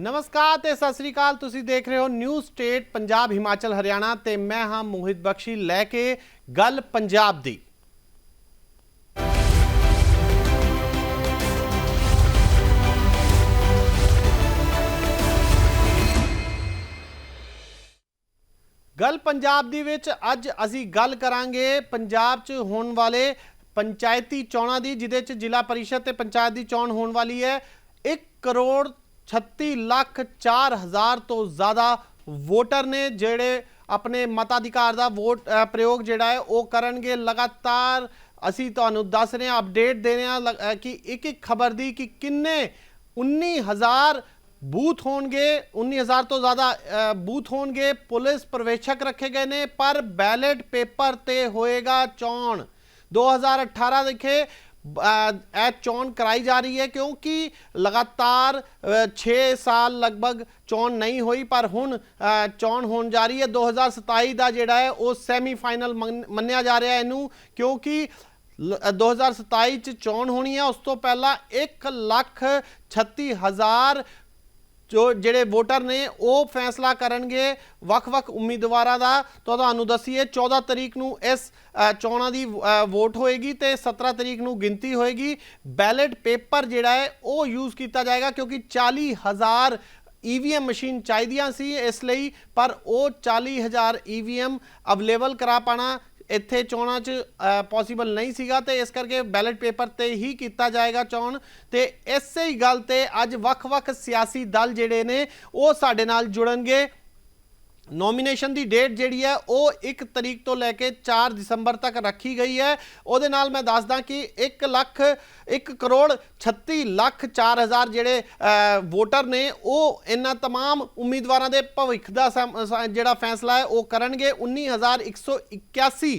ਨਮਸਕਾਰ ਤੇ ਸਤਿ ਸ੍ਰੀ ਅਕਾਲ। ਤੁਸੀਂ ਦੇਖ ਰਹੇ ਹੋ ਨਿਊ ਸਟੇਟ ਪੰਜਾਬ ਹਿਮਾਚਲ ਹਰਿਆਣਾ ਤੇ ਮੈਂ ਹਾਂ ਮੋਹਿਤ ਬਖਸ਼ੀ ਲੈ ਕੇ ਗੱਲ ਪੰਜਾਬ ਦੀ। ਗੱਲ ਪੰਜਾਬ ਦੀ ਵਿੱਚ ਅੱਜ ਅਸੀਂ ਗੱਲ ਕਰਾਂਗੇ ਪੰਜਾਬ 'ਚ ਹੋਣ ਵਾਲੇ ਪੰਚਾਇਤੀ ਚੋਣਾਂ ਦੀ, ਜਿਹਦੇ 'ਚ ਜ਼ਿਲ੍ਹਾ ਪਰਿਸ਼ਦ ਤੇ ਪੰਚਾਇਤ ਦੀ ਚੋਣ ਹੋਣ ਵਾਲੀ ਹੈ। 1 ਕਰੋੜ 36 ਲੱਖ 4 ਹਜ਼ਾਰ ਤੋਂ ਜ਼ਿਆਦਾ ਵੋਟਰ ਨੇ ਜਿਹੜੇ ਆਪਣੇ ਮਤਾਧਿਕਾਰ ਦਾ ਵੋਟ ਪ੍ਰਯੋਗ ਜਿਹੜਾ ਹੈ ਉਹ ਕਰਨਗੇ ਲਗਾਤਾਰ। ਅਸੀਂ ਤੁਹਾਨੂੰ ਦੱਸ ਰਹੇ ਹਾਂ ਅਪਡੇਟ ਦੇ ਰਹੇ ਹਾਂ ਲ- ਕਿ ਇੱਕ ਇੱਕ ਖਬਰ ਦੀ ਕਿ ਕਿੰਨੇ 19000 ਬੂਥ ਹੋਣਗੇ। 19000 ਤੋਂ ਜ਼ਿਆਦਾ ਬੂਥ ਹੋਣਗੇ। ਪੁਲਿਸ ਪ੍ਰਵੇਸ਼ਕ ਰੱਖੇ ਗਏ ਨੇ ਪਰ ਬੈਲਟ ਪੇਪਰ ਤੇ ਹੋਏਗਾ ਚੋਣ। 2018 ਦੇਖੇ ਅ, ਇਹ ਚੋਣ ਕਰਾਈ ਜਾ ਰਹੀ ਹੈ ਕਿਉਂਕਿ ਲਗਾਤਾਰ 6 ਸਾਲ ਲਗਭਗ ਚੋਣ ਨਹੀਂ ਹੋਈ ਪਰ ਹੁਣ ਚੋਣ ਹੋਣ ਜਾ ਰਹੀ ਹੈ। 2027 ਦਾ ਜਿਹੜਾ ਹੈ ਉਹ ਸੈਮੀ ਫਾਈਨਲ ਮੰਨਿਆ ਜਾ ਰਿਹਾ ਹੈ ਇਹਨੂੰ ਕਿਉਂਕਿ ਲ- ਅ, 2027 ਚ ਚੋਣ ਹੋਣੀ ਹੈ। ਉਸ ਤੋਂ ਪਹਿਲਾਂ 1 ਲੱਖ 36 ਹਜ਼ਾਰ ਜੋ ਜਿਹੜੇ ਵੋਟਰ ਨੇ ਉਹ ਫੈਸਲਾ ਕਰਨਗੇ ਵੱਖ-ਵੱਖ ਉਮੀਦਵਾਰਾਂ ਦਾ। ਤਾਂ ਤੁਹਾਨੂੰ ਦਸੀਏ 14 ਤਰੀਕ ਨੂੰ ਇਸ ਚੋਣਾਂ ਦੀ ਅ, ਵੋਟ ਹੋਏਗੀ ਤੇ 17 ਤਰੀਕ ਨੂੰ ਗਿਣਤੀ ਹੋਏਗੀ। ਬੈਲਟ ਪੇਪਰ ਜਿਹੜਾ ਹੈ ਉਹ ਯੂਜ਼ ਕੀਤਾ ਜਾਏਗਾ ਕਿਉਂਕਿ 40000 ਈਵੀਐਮ ਮਸ਼ੀਨ ਚਾਹੀਦੀਆਂ ਸੀ ਇਸ ਲਈ ਪਰ ਉਹ 40000 ਈਵੀਐਮ ਅਵੇਲੇਬਲ ਕਰਾ ਪਾਣਾ। ਇੱਥੇ ਚੋਣਾਂ 'ਚ ਪੋਸੀਬਲ ਨਹੀਂ ਸੀਗਾ ਤੇ ਇਸ ਕਰਕੇ ਬੈਲਟ ਪੇਪਰ ਤੇ ਹੀ ਕੀਤਾ ਜਾਏਗਾ ਚੋਣ। ਤੇ ਇਸੇ ਹੀ ਗੱਲ ਤੇ ਅੱਜ ਵੱਖ-ਵੱਖ ਸਿਆਸੀ ਦਲ ਜਿਹੜੇ ਨੇ, ਉਹ ਸਾਡੇ ਨਾਲ ਜੁੜਨਗੇ। ਨੋਮੀਨੇਸ਼ਨ ਦੀ ਡੇਟ ਜਿਹੜੀ ਹੈ ਉਹ 1 ਤਰੀਕ ਤੋਂ ਲੈ ਕੇ 4 ਦਸੰਬਰ ਤੱਕ ਰੱਖੀ ਗਈ ਹੈ ਉਹਦੇ ਨਾਲ ਮੈਂ ਦੱਸਦਾ ਕਿ 1 ਲੱਖ 1 ਕਰੋੜ 36 ਲੱਖ 4 ਹਜ਼ਾਰ ਜਿਹੜੇ ਅ, ਵੋਟਰ ਨੇ ਉਹ ਇਹਨਾਂ तमाम ਉਮੀਦਵਾਰਾਂ ਦੇ ਭਵਿੱਖ ਦਾ ਸਮ- ਸ- ਜਿਹੜਾ ਫੈਸਲਾ ਹੈ ਉਹ ਕਰਨਗੇ 19181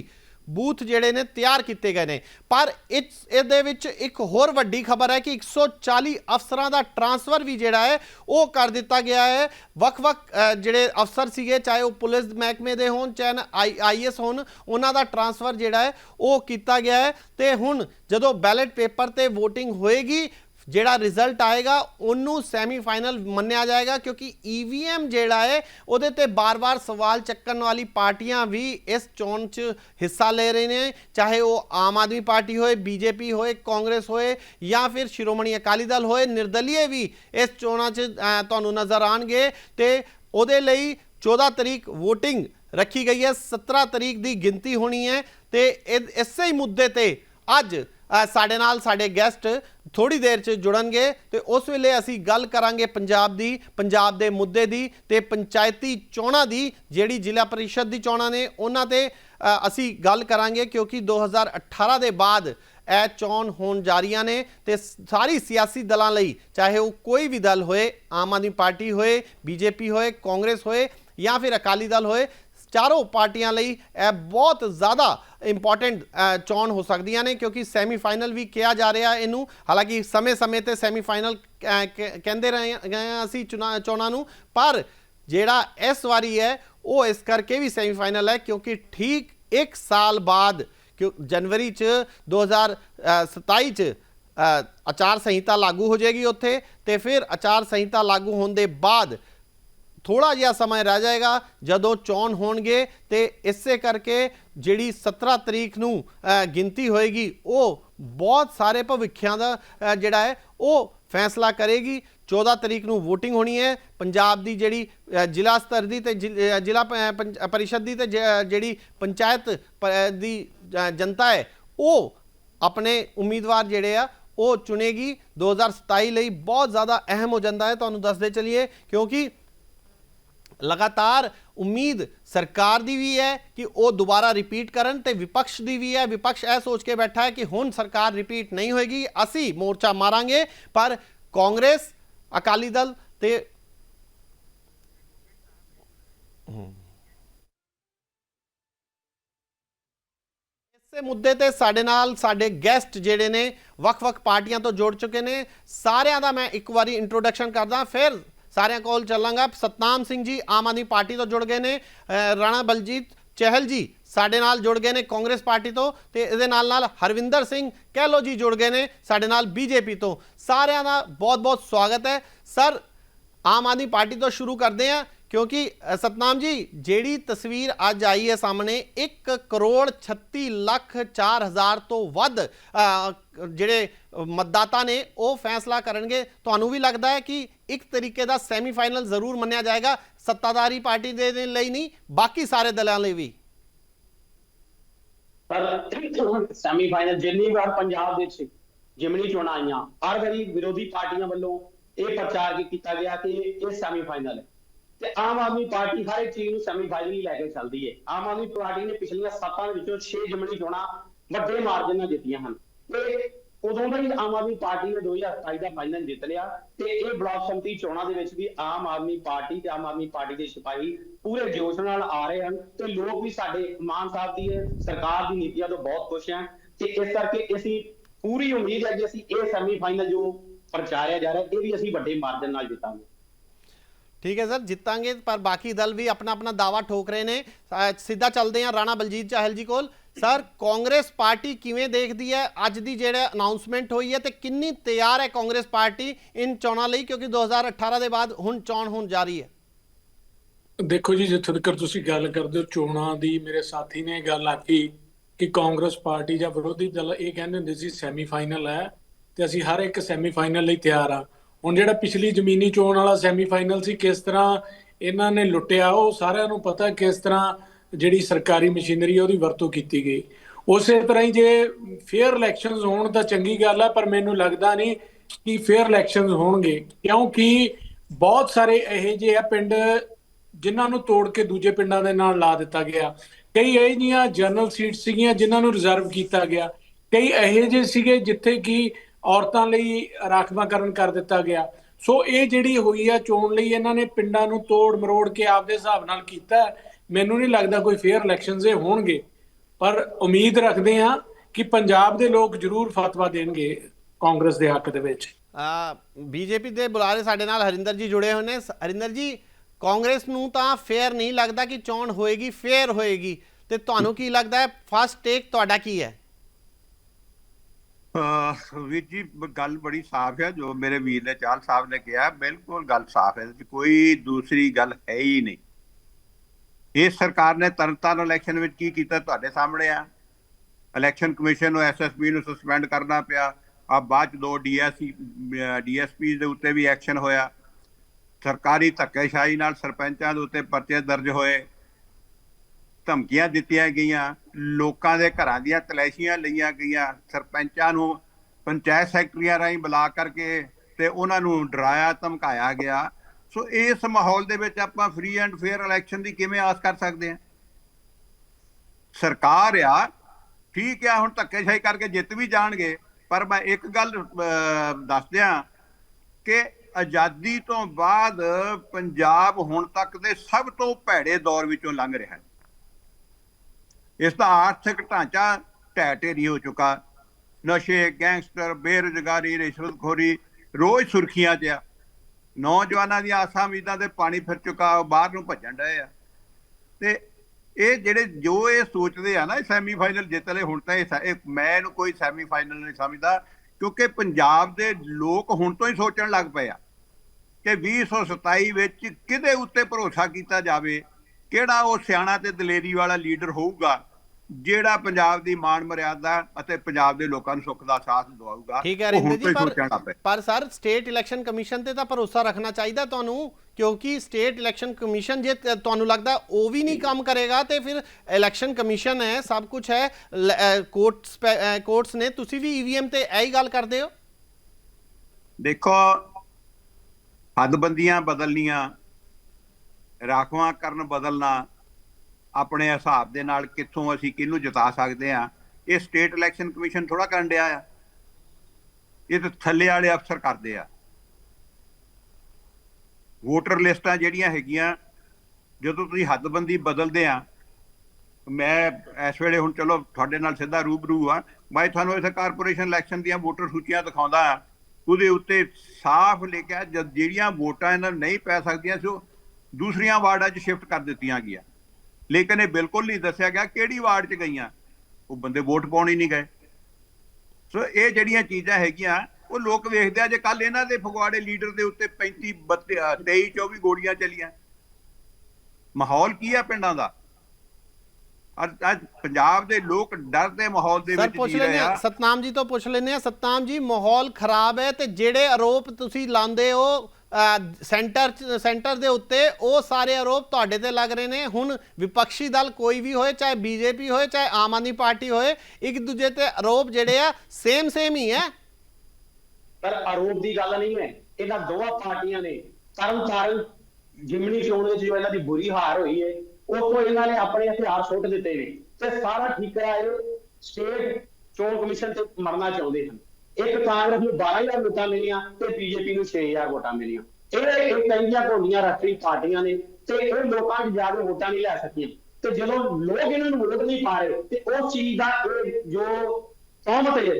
ਬੂਥ ਜਿਹੜੇ ਨੇ ਤਿਆਰ ਕੀਤੇ ਗਏ ਨੇ। ਪਰ ਇਸ, ਇਹਦੇ ਵਿੱਚ ਇੱਕ ਹੋਰ ਵੱਡੀ ਖਬਰ ਹੈ ਕਿ 140 ਅਫਸਰਾਂ ਦਾ ਟਰਾਂਸਫਰ ਵੀ ਜਿਹੜਾ ਹੈ, ਉਹ ਕਰ ਦਿੱਤਾ ਗਿਆ ਹੈ। ਵੱਖ-ਵੱਖ ਜਿਹੜੇ ਅਫਸਰ ਸੀਗੇ, ਚਾਹੇ ਉਹ ਪੁਲਿਸ ਮਹਿਕਮੇ ਦੇ ਹੋਣ, ਚਾਹੇ ਆਈਐਸ ਹੋਣ, ਉਹਨਾਂ ਦਾ ਟਰਾਂਸਫਰ ਜਿਹੜਾ ਹੈ, ਉਹ ਕੀਤਾ ਗਿਆ ਹੈ। ਤੇ ਹੁਣ ਜਦੋਂ ਬੈਲਟ ਪੇਪਰ ਤੇ VOTING ਹੋਏਗੀ ਜਿਹੜਾ ਰਿਜ਼ਲਟ ਆਏਗਾ, ਉਹਨੂੰ ਸੈਮੀਫਾਈਨਲ ਮੰਨਿਆ ਜਾਏਗਾ ਕਿਉਂਕਿ ਈਵੀਐਮ ਜਿਹੜਾ ਹੈ, ਉਹਦੇ ਤੇ ਬਾਰ-ਬਾਰ ਸਵਾਲ ਚੱਕਣ ਵਾਲੀ ਪਾਰਟੀਆਂ ਵੀ ਇਸ ਚੋਣ 'ਚ ਹਿੱਸਾ ਲੈ ਰਹੇ ਨੇ। ਚਾਹੇ ਉਹ ਆਮ ਆਦਮੀ ਪਾਰਟੀ ਹੋਏ ਬੀਜੇਪੀ ਹੋਏ, ਕਾਂਗਰਸ ਹੋਏ ਜਾਂ ਫਿਰ ਸ਼੍ਰੋਮਣੀ ਅਕਾਲੀ ਦਲ ਹੋਏ, ਨਿਰਦਲੀਏ ਵੀ ਇਸ ਚੋਣਾਂ 'ਚ ਤੁਹਾਨੂੰ ਨਜ਼ਰ ਆਣਗੇ ਤੇ ਉਹਦੇ ਲਈ 14 ਤਰੀਕ VOTING ਰੱਖੀ ਗਈ ਹੈ 17 ਤਰੀਕ ਦੀ ਗਿਣਤੀ ਹੋਣੀ ਹੈ ਤੇ ਇਹ- ਇਸੇ ਹੀ ਮੁੱਦੇ ਤੇ ਅੱਜ ਸਾਡੇ ਨਾਲ ਸਾਡੇ ਗੈਸਟ ਥੋੜੀ ਦੇਰ ਚ ਜੁੜਨਗੇ ਤੇ ਉਸ ਵੇਲੇ ਅਸੀਂ ਗੱਲ ਕਰਾਂਗੇ ਪੰਜਾਬ ਦੀ, ਪੰਜਾਬ ਦੇ ਮੁੱਦੇ ਦੀ ਤੇ ਪੰਚਾਇਤੀ ਚੋਣਾਂ ਦੀ, ਜਿਹੜੀ ਜ਼ਿਲ੍ਹਾ ਪਰਿਸ਼ਦ ਦੀ ਚੋਣਾਂ ਨੇ ਉਹਨਾਂ ਤੇ ਅਸੀਂ ਗੱਲ ਕਰਾਂਗੇ ਕਿਉਂਕਿ 2018 ਦੇ ਬਾਅਦ ਇਹ ਚੋਣ ਹੋਣ ਜਾ ਰਹੀਆਂ ਨੇ ਤੇ ਸਾਰੀ ਸਿਆਸੀ ਦਲਾਂ ਲਈ, ਚਾਹੇ ਉਹ ਕੋਈ ਵੀ ਦਲ ਹੋਏ, ਆਮ ਆਦਮੀ ਪਾਰਟੀ ਹੋਏ, ਬੀਜੇਪੀ ਹੋਏ, ਕਾਂਗਰਸ ਹੋਏ ਜਾਂ ਫਿਰ ਅਕਾਲੀ ਦਲ ਹੋਏ ਚਾਰੋਂ ਪਾਰਟੀਆਂ ਲਈ ਇਹ ਬਹੁਤ ਜ਼ਿਆਦਾ ਇੰਪੋਰਟੈਂਟ ਚੋਣ ਹੋ ਸਕਦੀਆਂ ਨੇ ਕਿਉਂਕਿ ਸੈਮੀਫਾਈਨਲ ਵੀ ਕਿਹਾ ਜਾ ਰਿਹਾ ਇਹਨੂੰ। ਹਾਲਾਂਕਿ ਸਮੇਂ-ਸਮੇਂ ਤੇ ਸੈਮੀਫਾਈਨਲ ਕਹਿੰਦੇ ਰਹੇ ਹਾਂ ਅਸੀਂ ਚੁਣਾ, ਚੋਣਾਂ ਨੂੰ। ਪਰ ਜਿਹੜਾ ਇਸ ਵਾਰੀ ਹੈ, ਉਹ ਇਸ ਕਰਕੇ ਵੀ ਸੈਮੀਫਾਈਨਲ ਹੈ ਕਿਉਂਕਿ ਠੀਕ 1 ਸਾਲ ਬਾਅਦ, ਕਿਉਂ, ਜਨਵਰੀ ਚ 2027 ਚ ਆਚਾਰ ਸੰਹਿਤਾ ਲਾਗੂ ਹੋ ਜਾਏਗੀ ਉੱਥੇ ਤੇ ਫਿਰ ਆਚਾਰ ਸੰਹਿਤਾ ਲਾਗੂ ਹੋਣ ਦੇ ਬਾਅਦ ਥੋੜਾ ਜਿਹਾ ਸਮਾਂ ਰਹਿ ਜਾਏਗਾ, ਜਦੋਂ ਚੋਣ ਹੋਣਗੇ ਤੇ ਇਸੇ ਕਰਕੇ ਜਿਹੜੀ 17 ਤਰੀਕ ਨੂੰ ਗਿਣਤੀ ਹੋਏਗੀ, ਉਹ ਬਹੁਤ ਸਾਰੇ ਭਵਿੱਖਿਆਂ ਦਾ ਜਿਹੜਾ ਹੈ, ਉਹ ਫੈਸਲਾ ਕਰੇਗੀ। 14 ਤਰੀਕ ਨੂੰ VOTING ਹੋਣੀ ਹੈ। ਪੰਜਾਬ ਦੀ ਜਿਹੜੀ ਜ਼ਿਲ੍ਹਾ ਸਤਰ ਦੀ ਤੇ ਜ਼ਿ- ਜ਼ਿਲ੍ਹਾ ਪ- ਪੰਚ- ਪਰਿਸ਼ਦ ਦੀ ਤੇ ਜਿਹੜੀ ਪੰਚਾਇਤ, ਪ- ਦੀ ਜਨਤਾ ਹੈ, ਉਹ ਆਪਣੇ ਉਮੀਦਵਾਰ ਜਿਹੜੇ ਆ, ਉਹ ਚੁਣੇਗੀ। 2027 ਲਈ ਬਹੁਤ ਜ਼ਿਆਦਾ ਅਹਿਮ ਹੋ ਜਾਂਦਾ ਹੈ। ਤੁਹਾਨੂੰ ਦੱਸਦੇ ਚਲੀਏ, ਕਿਉਂਕਿ ਲਗਾਤਾਰ ਉਮੀਦ ਸਰਕਾਰ ਦੀ ਵੀ ਹੈ ਕਿ ਉਹ ਦੁਬਾਰਾ ਰਿਪੀਟ ਕਰਨ ਤੇ ਵਿਪਕਸ਼ ਦੀ ਵੀ ਹੈ। ਵਿਪਕਸ਼ ਇਹ ਸੋਚ ਕੇ ਬੈਠਾ ਹੈ ਕਿ ਹੁਣ ਸਰਕਾਰ ਰਿਪੀਟ ਨਹੀਂ ਹੋਏਗੀ, ਅਸੀਂ ਮੋਰਚਾ ਮਾਰਾਂਗੇ, ਪਰ ਕਾਂਗਰਸ, ਅਕਾਲੀ ਦਲ ਤੇ ਇਸੇ ਮੁੱਦੇ ਤੇ ਸਾਡੇ ਨਾਲ ਸਾਡੇ ਗੈਸਟ ਜਿਹੜੇ ਨੇ, ਵੱਖ-ਵੱਖ ਪਾਰਟੀਆਂ ਤੋਂ ਜੁੜ ਚੁੱਕੇ ਨੇ। ਸਾਰਿਆਂ ਦਾ ਮੈਂ ਇੱਕ ਵਾਰੀ ਇੰਟਰੋਡਕਸ਼ਨ ਕਰਦਾ, ਫਿਰ ਸਾਰਿਆਂ ਕੋਲ ਚੱਲਾਂਗਾ। ਸਤਨਾਮ ਸਿੰਘ ਜੀ, ਆਮ ਆਦਮੀ ਪਾਰਟੀ ਤੋਂ ਜੁੜ ਗਏ ਨੇ। ਰਾਣਾ ਬਲਜੀਤ ਚਹਿਲ ਜੀ ਸਾਡੇ ਨਾਲ ਜੁੜ ਗਏ ਨੇ ਕਾਂਗਰਸ ਪਾਰਟੀ ਤੋਂ ਤੇ ਇਹਦੇ ਨਾਲ ਨਾਲ ਹਰਵਿੰਦਰ ਸਿੰਘ ਕਹਿਲੋ ਜੀ ਜੁੜ ਗਏ ਨੇ ਸਾਡੇ ਨਾਲ ਬੀਜੇਪੀ ਤੋਂ। ਸਾਰਿਆਂ ਦਾ ਬਹੁਤ-ਬਹੁਤ ਸਵਾਗਤ ਹੈ। ਸਰ, ਆਮ ਆਦਮੀ ਪਾਰਟੀ ਤੋਂ ਸ਼ੁਰੂ ਕਰਦੇ ਹਾਂ, ਕਿਉਂਕਿ ਸਤਨਾਮ ਜੀ, ਜਿਹੜੀ ਤਸਵੀਰ ਅੱਜ ਆਈ ਹੈ ਸਾਹਮਣੇ 1 ਕਰੋੜ 36 ਲੱਖ 4 ਹਜ਼ਾਰ ਤੋਂ ਵੱਧ ਜਿਹੜੇ ਮਤਦਾਤਾ ਨੇ ਉਹ ਫੈਸਲਾ ਕਰਨਗੇ। ਤੁਹਾਨੂੰ ਵੀ ਲੱਗਦਾ ਹੈ ਕਿ ਇੱਕ ਤਰੀਕੇ ਦਾ ਸੈਮੀਫਾਈਨਲ ਜ਼ਰੂਰ ਮੰਨਿਆ ਜਾਏਗਾ। ਸੱਤਾਧਾਰੀ ਪਾਰਟੀ ਦੇ ਲਈ ਨਹੀਂ, ਬਾਕੀ ਸਾਰੇ ਦਲਾਂ ਲਈ ਵੀ। ਪਰ ਸੈਮੀਫਾਈਨਲ ਜਿੰਨੀ ਵਾਰ ਪੰਜਾਬ ਦੇ ਵਿੱਚ ਜਿਮਣੀ ਚੋਣਾਂ ਆਈਆਂ, ਹਰ ਵਾਰੀ ਵਿਰੋਧੀ ਪਾਰਟੀਆਂ ਵੱਲੋਂ ਇਹ ਪ੍ਰਚਾਰ ਕੀਤਾ ਗਿਆ ਕਿ ਇਹ ਸੈਮੀਫਾਈਨਲ ਹੈ। ਤੇ ਆਮ ਆਦਮੀ ਪਾਰਟੀ ਹਰ ਇੱਕ ਚੀਜ਼ ਨੂੰ ਸੈਮੀਫਾਈਨਲ ਹੀ ਲੈ ਕੇ ਚੱਲਦੀ ਹੈ। ਆਮ ਆਦਮੀ ਪਾਰਟੀ ਨੇ ਪਿਛਲੀਆਂ ਸੱਤਾਂ ਦੇ ਵਿੱਚੋਂ 6 ਜਿਮਨੀ ਚੋਣਾਂ ਵੱਡੇ ਮਾਰਜਨ ਨਾਲ ਜਿੱਤੀਆਂ ਹਨ। ਤੇ ਉਦੋਂ ਦਾ ਹੀ ਆਮ ਆਦਮੀ ਪਾਰਟੀ ਨੇ 2027 ਦਾ ਫਾਈਨਲ ਜਿੱਤ ਲਿਆ ਤੇ ਇਹ ਬਲਾਕ ਸੰਮਤੀ ਚੋਣਾਂ ਦੇ ਵਿੱਚ ਵੀ ਆਮ ਆਦਮੀ ਪਾਰਟੀ ਤੇ ਆਮ ਆਦਮੀ ਪਾਰਟੀ ਦੇ ਸਿਪਾਹੀ ਪੂਰੇ ਜੋਸ਼ ਨਾਲ ਆ ਰਹੇ ਹਨ ਤੇ ਲੋਕ ਵੀ ਸਾਡੇ ਮਾਨ ਸਾਹਿਬ ਦੀ ਇਹ ਸਰਕਾਰ ਦੀ ਨੀਤੀਆਂ ਤੋਂ ਬਹੁਤ ਖੁਸ਼ ਹਨ ਤੇ ਇਸ ਕਰਕੇ ਅਸੀਂ ਪੂਰੀ ਉਮੀਦ ਹੈ ਕਿ ਅਸੀਂ ਇਹ ਸੈਮੀ ਫਾਈਨਲ ਜੋ ਪ੍ਰਚਾਰਿਆ ਜਾ ਰਿਹਾ, ਇਹ ਵੀ ਅਸੀਂ ਵੱਡੇ ਮਾਰਜਨ ਨਾਲ ਜਿੱਤਾਂਗੇ। ਠੀਕ ਹੈ ਸਰ, ਜਿੱਤਾਂਗੇ, ਪਰ ਬਾਕੀ ਦਲ ਵੀ ਆਪਣਾ ਆਪਣਾ ਦਾਵਾ ਠੋਕ ਰਹੇ ਨੇ। ਸਿੱਧਾ ਚੱਲਦੇ ਹਾਂ ਰਾਣਾ ਬਲਜੀਤ ਚਾਹਲ ਜੀ ਕੋਲ। ਸਰ, ਕਾਂਗਰਸ ਪਾਰਟੀ ਕਿਵੇਂ ਦੇਖਦੀ ਹੈ? ਅੱਜ ਦੀ ਜਿਹੜਾ ਅਨਾਉਂਸਮੈਂਟ ਹੋਈ ਹੈ ਤੇ ਕਿੰਨੀ ਤਿਆਰ ਹੈ ਕਾਂਗਰਸ ਪਾਰਟੀ ਇਨ ਚੋਣਾਂ ਲਈ? ਕਿਉਂਕਿ 2018 ਦੇ ਬਾਅਦ ਹੁਣ ਚੋਣ ਹੋਣ ਜਾ ਰਹੀ ਹੈ। ਦੇਖੋ ਜੀ, ਜਿੱਥੇ ਤੱਕ ਤੁਸੀਂ ਗੱਲ ਕਰਦੇ ਹੋ, ਚੋਣਾਂ ਦੀ ਮੇਰੇ ਸਾਥੀ ਨੇ ਇਹ ਗੱਲ ਆਖੀ ਕਿ ਕਾਂਗਰਸ ਪਾਰਟੀ ਜਾਂ ਵਿਰੋਧੀ ਦਲ ਇਹ ਕਹਿੰਦੇ ਹੁੰਦੇ ਸੀ, ਸੈਮੀਫਾਈਨਲ ਹੈ ਤੇ ਅਸੀਂ ਹਰ ਇੱਕ ਸੈਮੀਫਾਈਨਲ ਲਈ ਤਿਆਰ ਆ ਹੁਣ ਜਿਹੜਾ ਪਿਛਲੀ ਜ਼ਮੀਨੀ ਚੋਣ ਵਾਲਾ ਸੈਮੀਫਾਈਨਲ ਸੀ, ਕਿਸ ਤਰ੍ਹਾਂ ਇਹਨਾਂ ਨੇ ਲੁੱਟਿਆ, ਉਹ ਸਾਰਿਆਂ ਨੂੰ ਪਤਾ ਕਿਸ ਤਰ੍ਹਾਂ ਜਿਹੜੀ ਸਰਕਾਰੀ ਮਸ਼ੀਨਰੀ ਉਹਦੀ ਵਰਤੋਂ ਕੀਤੀ ਗਈ। ਉਸੇ ਤਰ੍ਹਾਂ ਹੀ ਜੇ ਫੇਅਰ ਇਲੈਕਸ਼ਨਸ ਹੋਣ ਤਾਂ ਚੰਗੀ ਗੱਲ ਆ, ਪਰ ਮੈਨੂੰ ਲੱਗਦਾ ਨਹੀਂ ਕਿ ਫੇਅਰ ਇਲੈਕਸ਼ਨਸ ਹੋਣਗੇ। ਕਿਉਂਕਿ ਬਹੁਤ ਸਾਰੇ ਇਹੋ ਜਿਹੇ ਆ ਪਿੰਡ ਜਿਨ੍ਹਾਂ ਨੂੰ ਤੋੜ ਕੇ ਦੂਜੇ ਪਿੰਡਾਂ ਦੇ ਨਾਲ ਲਾ ਦਿੱਤਾ ਗਿਆ। ਕਈ ਇਹੋ ਜੀਆਂ ਜਨਰਲ ਸੀਟ ਸੀਗੀਆਂ ਜਿਨ੍ਹਾਂ ਨੂੰ ਰਿਜ਼ਰਵ ਕੀਤਾ ਗਿਆ। ਕਈ ਇਹੋ ਜਿਹੇ ਸੀਗੇ ਜਿੱਥੇ ਕਿ ਔਰਤਾਂ ਲਈ ਰਾਖਵਾਂਕਰਨ ਕਰ ਦਿੱਤਾ ਗਿਆ। ਸੋ ਇਹ ਜਿਹੜੀ ਹੋਈ ਆ, ਚੋਣ ਲਈ ਇਹਨਾਂ ਨੇ ਪਿੰਡਾਂ ਨੂੰ ਤੋੜ ਮਰੋੜ ਕੇ ਆਪਦੇ ਹਿਸਾਬ ਨਾਲ ਕੀਤਾ। ਮੈਨੂੰ ਨਹੀਂ ਲੱਗਦਾ ਕੋਈ ਫੇਅਰ ਇਲੈਕਸ਼ਨਸ ਇਹ ਹੋਣਗੇ। ਪਰ ਉਮੀਦ ਰੱਖਦੇ ਹਾਂ ਕਿ ਪੰਜਾਬ ਦੇ ਲੋਕ ਜ਼ਰੂਰ ਫਤਵਾ ਦੇਣਗੇ ਕਾਂਗਰਸ ਦੇ ਹੱਕ ਦੇ ਵਿੱਚ। ਬੀਜੇਪੀ ਦੇ ਬੁਲਾਰੇ ਸਾਡੇ ਨਾਲ ਹਰਿੰਦਰ ਜੀ ਜੁੜੇ ਹੋਏ ਨੇ। ਹਰਿੰਦਰ ਜੀ, ਕਾਂਗਰਸ ਨੂੰ ਤਾਂ ਫੇਅਰ ਨਹੀਂ ਲੱਗਦਾ ਕਿ ਚੋਣ ਹੋਏਗੀ ਫੇਅਰ ਹੋਏਗੀ। ਤੇ ਤੁਹਾਨੂੰ ਕੀ ਲੱਗਦਾ ਹੈ? ਫਸਟ ਟੇਕ ਤੁਹਾਡਾ ਕੀ ਹੈ? ਵੀਰ ਜੀ ਗੱਲ ਬੜੀ ਸਾਫ਼ ਹੈ, ਜੋ ਮੇਰੇ ਵੀਰ ਨੇ ਚਾਲ ਸਾਹਿਬ ਨੇ ਕਿਹਾ, ਬਿਲਕੁਲ ਗੱਲ ਸਾਫ਼ ਹੈ, ਇਹਦੇ 'ਚ ਕੋਈ ਦੂਸਰੀ ਗੱਲ ਹੈ ਹੀ ਨਹੀਂ। ਇਹ ਸਰਕਾਰ ਨੇ ਤਰਨਤਾਰਨ ਇਲੈਕਸ਼ਨ ਵਿੱਚ ਕੀ ਕੀਤਾ ਤੁਹਾਡੇ ਸਾਹਮਣੇ ਆ? ਇਲੈਕਸ਼ਨ ਕਮਿਸ਼ਨ ਨੂੰ ਐਸਐਸਪੀ ਨੂੰ ਸਸਪੈਂਡ ਕਰਨਾ ਪਿਆ, ਆ ਬਾਅਦ ਚ ਦੋ ਡੀਐਸਸੀ ਡੀਐਸਪੀ ਦੇ ਉੱਤੇ ਵੀ ਐਕਸ਼ਨ ਹੋਇਆ। ਸਰਕਾਰੀ ਧੱਕੇਸ਼ਾਹੀ ਨਾਲ ਸਰਪੰਚਾਂ ਦੇ ਉੱਤੇ ਪਰਚੇ ਦਰਜ ਹੋਏ। ਧਮਕੀਆਂ ਦਿੱਤੀਆਂ ਗਈਆਂ। ਲੋਕਾਂ ਦੇ ਘਰਾਂ ਦੀਆਂ ਤਲੈਸ਼ੀਆਂ ਲਈਆਂ ਗਈਆਂ। ਸਰਪੰਚਾਂ ਨੂੰ ਪੰਚਾਇਤ ਸੈਕਟਰੀਆਂ ਰਾਹੀਂ ਬੁਲਾ ਕਰਕੇ ਤੇ ਉਹਨਾਂ ਨੂੰ ਡਰਾਇਆ ਧਮਕਾਇਆ ਗਿਆ। ਸੋ ਇਸ ਮਾਹੌਲ ਦੇ ਵਿੱਚ ਆਪਾਂ ਫ੍ਰੀ ਐਂਡ ਫੇਅਰ ਇਲੈਕਸ਼ਨ ਦੀ ਕਿਵੇਂ ਆਸ ਕਰ ਸਕਦੇ ਹਾਂ? ਸਰਕਾਰ ਆ ਠੀਕ ਆ ਹੁਣ ਧੱਕੇਸ਼ਾਹੀ ਕਰਕੇ ਜਿੱਤ ਵੀ ਜਾਣਗੇ। ਪਰ ਮੈਂ ਇੱਕ ਗੱਲ ਅਹ, ਦੱਸ ਦਿਆਂ ਕਿ ਆਜ਼ਾਦੀ ਤੋਂ ਬਾਅਦ ਪੰਜਾਬ ਹੁਣ ਤੱਕ ਦੇ ਸਭ ਤੋਂ ਭੈੜੇ ਦੌਰ ਵਿੱਚੋਂ ਲੰਘ ਰਿਹਾ ਹੈ। ਇਸ ਦਾ ਆਰਥਿਕ ਢਾਂਚਾ ਢਹਿ ਢੇਰੀ ਹੋ ਚੁੱਕਾ। ਨਸ਼ੇ, ਗੈਂਗਸਟਰ, ਬੇਰੁਜ਼ਗਾਰੀ, ਰਿਸ਼ਵਤਖੋਰੀ ਰੋਜ਼ ਸੁਰਖੀਆਂ 'ਚ ਆ। ਨੌਜਵਾਨਾਂ ਦੀਆਂ ਆਸਾਂ ਉਮੀਦਾਂ ਤੇ ਪਾਣੀ ਫਿਰ ਚੁੱਕਾ, ਉਹ ਬਾਹਰ ਨੂੰ ਭੱਜਣ ਡਏ ਆ। ਤੇ ਇਹ ਜਿਹੜੇ ਜੋ ਇਹ ਸੋਚਦੇ ਆ ਨਾ ਸੈਮੀਫਾਈਨਲ ਜਿੱਤ ਲਏ, ਹੁਣ ਤਾਂ ਇਹ ਸੈ- ਇਹ ਮੈਂ ਇਹਨੂੰ ਕੋਈ ਸੈਮੀਫਾਈਨਲ ਨਹੀਂ ਸਮਝਦਾ, ਕਿਉਂਕਿ ਪੰਜਾਬ ਦੇ ਲੋਕ ਹੁਣ ਤੋਂ ਹੀ ਸੋਚਣ ਲੱਗ ਪਏ ਆ ਕਿ 2027 ਵਿੱਚ ਕਿਹਦੇ ਉੱਤੇ ਭਰੋਸਾ ਕੀਤਾ ਜਾਵੇ। ਕਿਹੜਾ ਉਹ ਸਿਆਣਾ ਤੇ ਦਲੇਰੀ ਵਾਲਾ ਲੀਡਰ ਹੋਊਗਾ ਜਿਹੜਾ ਪੰਜਾਬ ਦੀ ਮਾਣ ਮਰਿਆਦਾ ਅਤੇ ਪੰਜਾਬ ਦੇ ਲੋਕਾਂ ਨੂੰ ਸੁੱਖ ਦਾ ਸਾਥ ਦਵਾਊਗਾ ਠੀਕ ਹੈ ਰਿੰਦਰ ਜੀ ਪਰ ਪਰ ਸਰ ਸਟੇਟ ਇਲੈਕਸ਼ਨ ਕਮਿਸ਼ਨ ਤੇ ਤਾਂ ਭਰੋਸਾ ਰੱਖਣਾ ਚਾਹੀਦਾ ਤੁਹਾਨੂੰ ਕਿਉਂਕਿ ਸਟੇਟ ਇਲੈਕਸ਼ਨ ਕਮਿਸ਼ਨ ਜੇ ਤੁਹਾਨੂੰ ਲੱਗਦਾ ਉਹ ਵੀ ਨਹੀਂ ਕੰਮ ਕਰੇਗਾ ਤੇ ਫਿਰ ਇਲੈਕਸ਼ਨ ਕਮਿਸ਼ਨ ਹੈ ਸਭ ਕੁਝ ਹੈ ਕੋਰਟਸ ਕੋਰਟਸ ਨੇ ਤੁਸੀਂ ਵੀ ਈਵੀਐਮ ਤੇ ਇਹੀ ਗੱਲ ਕਰਦੇ ਹੋ? ਦੇਖੋ ਹੱਦਬੰਦੀਆਂ ਬਦਲਣੀਆਂ ਰਾਖਵਾਂ ਕਰਨ ਬਦਲਣਾ ਆਪਣੇ ਹਿਸਾਬ ਦੇ ਨਾਲ ਕਿੱਥੋਂ ਅਸੀਂ ਕਿਹਨੂੰ ਜਿਤਾ ਸਕਦੇ ਆ ਇਹ ਸਟੇਟ ਇਲੈਕਸ਼ਨ ਕਮਿਸ਼ਨ ਥੋੜਾ ਕਰਨ ਡਿਆ ਆ। ਇਹ ਤਾਂ ਥੱਲੇ ਵਾਲੇ ਅਫਸਰ ਕਰਦੇ ਆ। ਵੋਟਰ ਲਿਸਟਾਂ ਜਿਹੜੀਆਂ ਹੈਗੀਆਂ, ਜਦੋਂ ਤੁਸੀਂ ਹੱਦਬੰਦੀ ਬਦਲਦੇ ਆ, ਮੈਂ ਇਸ ਵੇਲੇ ਹੁਣ ਚਲੋ ਤੁਹਾਡੇ ਨਾਲ ਸਿੱਧਾ ਰੂਬਰੂ ਆ। ਮੈਂ ਤੁਹਾਨੂੰ ਇਥੇ ਕਾਰਪੋਰੇਸ਼ਨ ਇਲੈਕਸ਼ਨ ਦੀਆਂ ਵੋਟਰ ਸੂਚੀਆਂ ਦਿਖਾਉਂਦਾ ਆ। ਉਹਦੇ ਉੱਤੇ ਸਾਫ਼ ਲਿਖਿਆ ਜਿਹੜੀਆਂ ਵੋਟਾਂ ਇਹਨਾਂ ਨੂੰ ਨਹੀਂ ਪੈ ਸਕਦੀਆਂ ਸੀ, ਉਹ ਦੂਸਰੀਆਂ ਵਾਰਡਾਂ 'ਚ ਸ਼ਿਫਟ ਕਰ ਦਿੱਤੀਆਂ ਗਈਆਂ। ਲੇਕਿਨ ਇਹ ਬਿਲਕੁਲ ਨਹੀਂ ਦੱਸਿਆ ਗਿਆ ਕਿਹੜੀ ਵਾਰਡ 'ਚ ਗਈਆਂ। ਉਹ ਬੰਦੇ ਵੋਟ ਪਾਉਣ ਹੀ ਨਹੀਂ ਗਏ। ਸੋ ਇਹ ਜਿਹੜੀਆਂ ਚੀਜ਼ਾਂ ਹੈਗੀਆਂ ਉਹ ਲੋਕ ਵੇਖਦੇ ਆ ਜੇ ਕੱਲ ਇਹਨਾਂ ਦੇ ਫਗਵਾੜੇ ਲੀਡਰ ਦੇ ਉੱਤੇ 35 32 23 24 ਗੋਲੀਆਂ ਚੱਲੀਆਂ। ਮਾਹੌਲ ਕੀ ਹੈ ਪਿੰਡਾਂ ਦਾ? ਅੱਜ ਪੰਜਾਬ ਦੇ ਲੋਕ ਡਰ ਦੇ ਮਾਹੌਲ ਦੇ ਵਿੱਚ ਜੀ ਰਹੇ ਆ। ਸਤਨਾਮ ਜੀ ਤੋਂ ਪੁੱਛ ਲੈਂਦੇ ਆ ਸਤਨਾਮ ਜੀ ਮਾਹੌਲ ਖਰਾਬ ਹੈ ਤੇ ਜਿਹੜੇ ਆਰੋਪ ਤੁਸੀਂ ਲਾਉਂਦੇ ਹੋ ਸੈਂਟਰ ਸੈਂਟਰ ਦੇ ਉੱਤੇ ਉਹ ਸਾਰੇ ਆਰੋਪ ਤੁਹਾਡੇ ਤੇ ਲੱਗ ਰਹੇ ਨੇ। ਹੁਣ ਵਿਪਕਸ਼ੀ ਦਲ ਕੋਈ ਵੀ ਹੋਏ, ਚਾਹੇ ਬੀਜੇਪੀ ਹੋਏ, ਚਾਹੇ ਆਮ ਆਦਮੀ ਪਾਰਟੀ ਹੋਏ, ਇੱਕ ਦੂਜੇ ਤੇ ਆਰੋਪ ਜਿਹੜੇ ਆ ਸੇਮ ਸੇਮ ਹੀ ਹੈ। ਪਰ ਆਰੋਪ ਦੀ ਗੱਲ ਨਹੀਂ ਹੈ। ਇਹਨਾਂ ਦੋਵਾਂ ਪਾਰਟੀਆਂ ਨੇ ਤਰਨ ਤਾਰਨ ਜਿਮਨੀ ਚੋਣ ਵਿੱਚ ਜੋ ਇਹਨਾਂ ਦੀ ਬੁਰੀ ਹਾਰ ਹੋਈ ਹੈ ਉਹ ਤੋਂ ਇਹਨਾਂ ਨੇ ਆਪਣੇ ਹਥਿਆਰ ਸੁੱਟ ਦਿੱਤੇ ਨੇ। ਤੇ ਸਾਰਾ ਠੀਕਰਾ ਇਹ ਸਟੇਟ ਚੋਣ ਕਮਿਸ਼ਨ ਤੇ ਮਰਨਾ ਚਾਹੁੰਦੇ ਹਨ। ਇੱਕ ਕਾਂਗਰਸ ਨੂੰ 12000 ਵੋਟਾਂ ਮਿਲੀਆਂ ਤੇ ਬੀਜੇਪੀ ਨੂੰ 6000 ਵੋਟਾਂ ਮਿਲੀਆਂ। ਇਹ ਇਹ ਕਹਿੰਦੀਆਂ ਘੋਲੀਆਂ ਰਾਸ਼ਟਰੀ ਪਾਰਟੀਆਂ ਨੇ ਤੇ ਇਹ ਲੋਕਾਂ 'ਚ ਜਾ ਕੇ ਵੋਟਾਂ ਨਹੀਂ ਲੈ ਸਕੀਆਂ। ਤੇ ਜਦੋਂ ਲੋਕ ਇਹਨਾਂ ਨੂੰ ਵੋਟ ਨਹੀਂ ਪਾ ਰਹੇ ਤੇ ਉਸ ਚੀਜ਼ ਦਾ ਇਹ ਜੋ ਸਹਿਮਤ ਹੈ,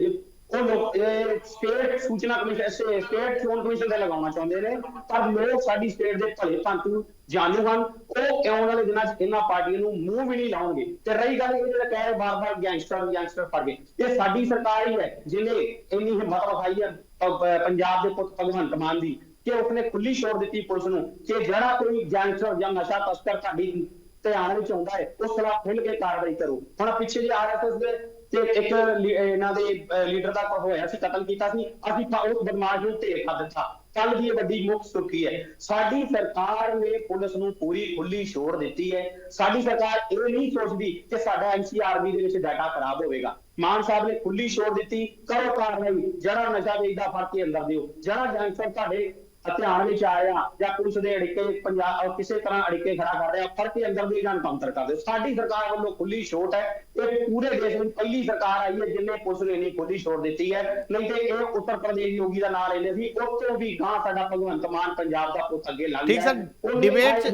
ਉਹ ਲੋਕ, ਇਹ ਸਟੇਟ ਸੂਚਨਾ ਕਮਿਸ਼ਨ ਸਟੇਟ ਚੋਣ ਕਮਿਸ਼ਨ ਤੇ ਲਗਾਉਣਾ ਚਾਹੁੰਦੇ ਨੇ। ਪਰ ਲੋਕ ਸਾਡੀ ਸਟੇਟ ਦੇ ਭਲੇ ਪੰਤੂ ਜਾਣੂ ਹਨ, ਉਹ ਆਉਣ ਵਾਲੇ ਦਿਨਾਂ 'ਚ ਇਹਨਾਂ ਪਾਰਟੀਆਂ ਨੂੰ ਮੂੰਹ ਵੀ ਨਹੀਂ ਲਾਉਣਗੇ। ਤੇ ਰਹੀ ਗੱਲ ਇਹ ਜਿਹੜਾ ਕਹਿ ਰਹੇ ਬਾਰ-ਬਾਰ ਗੈਂਗਸਟਰ ਗੈਂਗਸਟਰ ਫੜ ਗਏ ਇਹ ਸਾਡੀ ਸਰਕਾਰ ਹੀ ਹੈ, ਜਿਹਨੇ ਇੰਨੀ ਹਿੰਮਤ ਵਿਖਾਈ ਹੈ ਪੰਜਾਬ ਦੇ ਪੁੱਤ ਭਗਵੰਤ ਮਾਨ ਦੀ, ਕਿ ਉਸਨੇ ਖੁੱਲੀ ਛੋੜ ਦਿੱਤੀ ਪੁਲਿਸ ਨੂੰ, ਕਿ ਜਿਹੜਾ ਕੋਈ ਗੈਂਗਸਟਰ ਜਾਂ ਨਸ਼ਾ ਤਸਕਰ ਤੁਹਾਡੀ ਧਿਆਨ ਵਿੱਚ ਆਉਂਦਾ ਹੈ, ਉਸ ਖਿਲਾਫ ਖੁੱਲ ਕੇ ਕਾਰਵਾਈ ਕਰੋ। ਹੁਣ ਪਿੱਛੇ ਜੇ ਆਰਐਸਐਸ ਦੇ ਤੇ ਇੱਕ ਇਹਨਾਂ ਦੇ ਲੀਡਰ ਦਾ ਹੋਇਆ ਸੀ, ਕਤਲ ਕੀਤਾ ਸੀ, ਅਸੀਂ ਉਸ ਬਦਮਾਸ਼ ਨੂੰ ਢੇਰ ਕਰ ਦਿੱਤਾ। ਕੱਲ ਦੀ ਵੱਡੀ ਮੁੱਖ ਸੁਰਖੀ ਹੈ। ਸਾਡੀ ਸਰਕਾਰ ਨੇ ਪੁਲਿਸ ਨੂੰ ਪੂਰੀ ਖੁੱਲੀ ਛੋੜ ਦਿੱਤੀ ਹੈ। ਸਾਡੀ ਸਰਕਾਰ ਇਹ ਨਹੀਂ ਸੋਚਦੀ ਕਿ ਸਾਡਾ ਐਨਸੀਆਰਬੀ ਦੇ ਵਿੱਚ ਡਾਟਾ ਖਰਾਬ ਹੋਵੇਗਾ। ਮਾਨ ਸਾਹਿਬ ਨੇ ਖੁੱਲੀ ਛੋੜ ਦਿੱਤੀ। ਕਰੋ ਕਾਰਵਾਈ। ਜਿਹੜਾ ਨਸ਼ਾ ਵੇਚਦਾ ਫੜ ਕੇ ਅੰਦਰ ਦਿਓ। ਜਿਹੜਾ ਗੈਂਗਸਟਰ ਤੁਹਾਡੇ ਧਿਆਨ ਵਿੱਚ ਆਇਆ ਜਾਂ ਪੁਲਿਸ ਦੇ ਅੜਿੱਕੇ ਪੰਜਾਬ ਅਹ ਕਿਸੇ ਤਰ੍ਹਾਂ ਅੜਿੱਕੇ ਖੜਾ ਕਰ ਰਿਹਾ ਫੜ ਕੇ ਅੰਦਰ ਦੀ ਜਾਨ ਕਾਊਂਟਰ ਕਰ ਦਿਓ ਸਾਡੀ ਸਰਕਾਰ ਵੱਲੋਂ ਖੁੱਲੀ ਛੋਟ ਹੈ। ਇਹ ਪੂਰੇ ਦੇਸ਼ ਵਿੱਚ ਪਹਿਲੀ ਸਰਕਾਰ ਆਈ ਹੈ ਜਿਨੇ ਪੁਲਿਸ ਨੂੰ ਇੰਨੀ ਖੁੱਲੀ ਛੋਟ ਦਿੱਤੀ ਹੈ। ਨਹੀਂ ਤੇ ਇਹ ਉੱਤਰ ਪ੍ਰਦੇਸ਼ ਯੋਗੀ ਦਾ ਨਾਮ ਲੈਂਦੇ ਸੀ। ਉੱਥੋਂ ਵੀ ਗਾਂ ਸਾਡਾ ਭਗਵੰਤ ਮਾਨ ਪੰਜਾਬ ਦਾ ਪੁੱਤ ਅੱਗੇ ਲੰਘ ਠੀਕ ਸਰ ਡਿਬੇਟ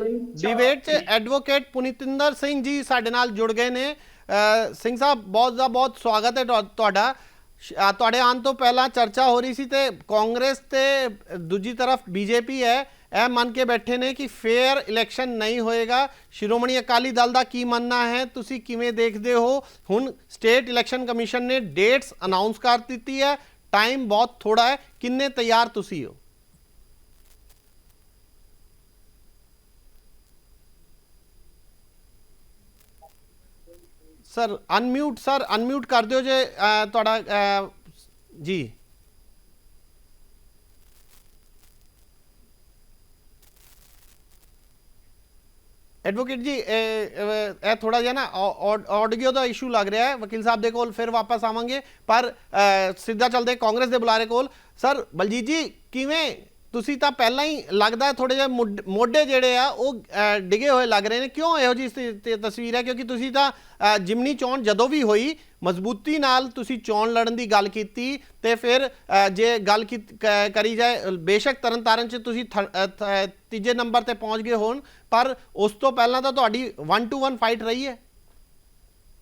ਡਿਬੇਟ ਚ ਐਡਵੋਕੇਟ ਪੁਨੀਤਿੰਦਰ ਸਿੰਘ ਜੀ ਸਾਡੇ ਨਾਲ ਜੁੜ ਗਏ ਨੇ। ਅ, ਸਿੰਘ ਸਾਹਿਬ ਬਹੁਤ ਦਾ ਬਹੁਤ ਸਵਾਗਤ ਹੈ ਤੁਹਾ- ਤੁਹਾਡਾ। ਤੁਹਾਡੇ ਆਉਣ ਤੋਂ ਪਹਿਲਾਂ ਚਰਚਾ ਹੋ ਰਹੀ ਸੀ ਤੇ ਕਾਂਗਰਸ ਤੇ ਦੂਜੀ ਤਰਫ ਬੀਜੇਪੀ ਹੈ, ਇਹ ਮੰਨ ਕੇ ਬੈਠੇ ਨੇ ਕਿ ਫੇਅਰ ਇਲੈਕਸ਼ਨ ਨਹੀਂ ਹੋਏਗਾ। ਸ਼੍ਰੋਮਣੀ ਅਕਾਲੀ ਦਲ ਦਾ ਕੀ ਮੰਨਣਾ ਹੈ? ਤੁਸੀਂ ਕਿਵੇਂ ਦੇਖਦੇ ਹੋ? ਹੁਣ ਸਟੇਟ ਇਲੈਕਸ਼ਨ ਕਮਿਸ਼ਨ ਨੇ ਡੇਟਸ ਅਨਾਉਂਸ ਕਰ ਦਿੱਤੀ ਹੈ। ਟਾਈਮ ਬਹੁਤ ਥੋੜਾ ਹੈ। ਕਿੰਨੇ ਤਿਆਰ ਤੁਸੀਂ ਹੋ? ਸਰ ਅਨਮਿਊਟ ਸਰ ਅਨਮਿਊਟ ਕਰ ਦਿਓ ਜੇ ਤੁਹਾਡਾ ਜੀ। ਐਡਵੋਕੇਟ ਜੀ, ਇਹ, ਇਹ- ਥੋੜਾ ਜਿਹਾ ਨਾ ਆਡੀਓ ਦਾ ਇਸ਼ੂ ਲੱਗ ਰਿਹਾ ਹੈ। ਵਕੀਲ ਸਾਹਿਬ ਦੇ ਕੋਲ ਫਿਰ ਵਾਪਸ ਆਵਾਂਗੇ। ਪਰ ਸਿੱਧਾ ਚੱਲਦੇ ਕਾਂਗਰਸ ਦੇ ਬੁਲਾਰੇ ਕੋਲ। ਸਰ, ਬਲਜੀਤ ਜੀ, ਕਿਵੇਂ ਤੁਸੀਂ ਤਾਂ ਪਹਿਲਾਂ ਹੀ ਲੱਗਦਾ ਥੋੜੇ ਜਿਹਾ ਮੁੱਢ- ਮੋਢੇ ਜਿਹੜੇ ਆ ਉਹ ਅਹ, ਡਿਗੇ ਹੋਏ ਲੱਗ ਰਹੇ ਨੇ। ਕਿਉਂ ਇਹੋ ਜੀ ਤਸਵੀਰ ਹੈ? ਕਿਉਂਕਿ ਤੁਸੀਂ ਤਾਂ ਜਿਮਨੀ ਚੋਣ ਜਦੋਂ ਵੀ ਹੋਈ ਮਜ਼ਬੂਤੀ ਨਾਲ ਤੁਸੀਂ ਚੋਣ ਲੜਨ ਦੀ ਗੱਲ ਕੀਤੀ ਤੇ ਫਿਰ ਜੇ ਗੱਲ ਕੀ- ਕ- ਕਰੀ ਜਾਏ ਬੇਸ਼ੱਕ ਤਰਨਤਾਰਨ ਚ ਤੁਸੀਂ ਥ- ਤੀਜੇ ਨੰਬਰ ਤੇ ਪਹੁੰਚ ਗਏ ਹੋਣ ਪਰ ਉਸ ਤੋਂ ਪਹਿਲਾਂ ਤਾਂ ਤੁਹਾਡੀ 1 ਟੂ 1 ਫਾਈਟ ਰਹੀ ਹੈ।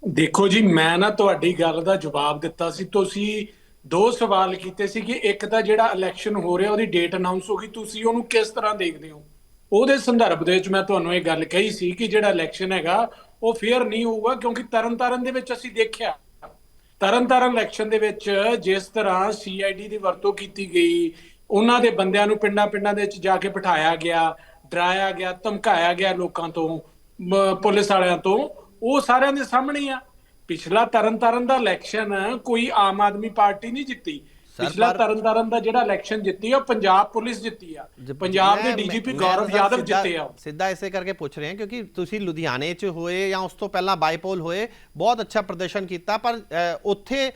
ਦੇਖੋ ਜੀ ਮੈਂ ਨਾ ਤੁਹਾਡੀ ਗੱਲ ਦਾ ਜਵਾਬ ਦਿੱਤਾ ਸੀ। ਤੁਸੀਂ ਦੋ ਸਵਾਲ ਕੀਤੇ ਸੀ ਕਿ ਇੱਕ ਤਾਂ ਜਿਹੜਾ ਇਲੈਕਸ਼ਨ ਹੋ ਰਿਹਾ, ਉਹਦੀ ਡੇਟ ਅਨਾਉਂਸ ਹੋ ਗਈ, ਤੁਸੀਂ ਉਹਨੂੰ ਕਿਸ ਤਰ੍ਹਾਂ ਦੇਖਦੇ ਹੋ? ਉਹਦੇ ਸੰਦਰਭ ਦੇ ਵਿੱਚ ਮੈਂ ਤੁਹਾਨੂੰ ਇਹ ਗੱਲ ਕਹੀ ਸੀ ਕਿ ਜਿਹੜਾ ਇਲੈਕਸ਼ਨ ਹੈਗਾ, ਉਹ ਫੇਅਰ ਨਹੀਂ ਹੋਊਗਾ, ਕਿਉਂਕਿ ਤਰਨਤਾਰਨ ਦੇ ਵਿੱਚ ਅਸੀਂ ਦੇਖਿਆ। ਤਰਨਤਾਰਨ ਇਲੈਕਸ਼ਨ ਦੇ ਵਿੱਚ ਜਿਸ ਤਰ੍ਹਾਂ ਸੀਆਈਡੀ ਦੀ ਵਰਤੋਂ ਕੀਤੀ ਗਈ, ਉਹਨਾਂ ਦੇ ਬੰਦਿਆਂ ਨੂੰ ਪਿੰਡਾਂ-ਪਿੰਡਾਂ ਦੇ ਵਿੱਚ ਜਾ ਕੇ ਬਿਠਾਇਆ ਗਿਆ, ਡਰਾਇਆ ਗਿਆ, ਧਮਕਾਇਆ ਗਿਆ ਲੋਕਾਂ ਤੋਂ ਪੁਲਿਸ ਵਾਲਿਆਂ ਤੋਂ, ਉਹ ਸਾਰਿਆਂ ਦੇ ਸਾਹਮਣੇ ਆ। ਪਿਛਲਾ ਤਰਨਤਾਰਨ ਦਾ ਇਲੈਕਸ਼ਨ ਕੋਈ ਆਮ ਆਦਮੀ ਪਾਰਟੀ ਨਹੀਂ ਜਿੱਤੀ। ਪਿਛਲਾ ਤਰਨਤਾਰਨ ਦਾ ਜਿਹੜਾ ਇਲੈਕਸ਼ਨ ਜਿੱਤੀ ਉਹ ਪੰਜਾਬ ਪੁਲਿਸ ਜਿੱਤੀ ਆ। ਪੰਜਾਬ ਦੇ ਡੀਜੀਪੀ ਗੌਰਵ ਯਾਦਵ ਜਿੱਤੇ ਆ ਸਿੱਧਾ ਇਸੇ ਕਰਕੇ ਪੁੱਛ ਰਹੇ ਹਾਂ ਕਿਉਂਕਿ ਤੁਸੀਂ ਲੁਧਿਆਣੇ 'ਚ ਹੋਏ ਜਾਂ ਉਸ ਤੋਂ ਪਹਿਲਾਂ ਬਾਈਪੋਲ ਹੋਏ ਬਹੁਤ ਅੱਛਾ ਪ੍ਰਦਰਸ਼ਨ ਕੀਤਾ ਪਰ ਉੱਥੇ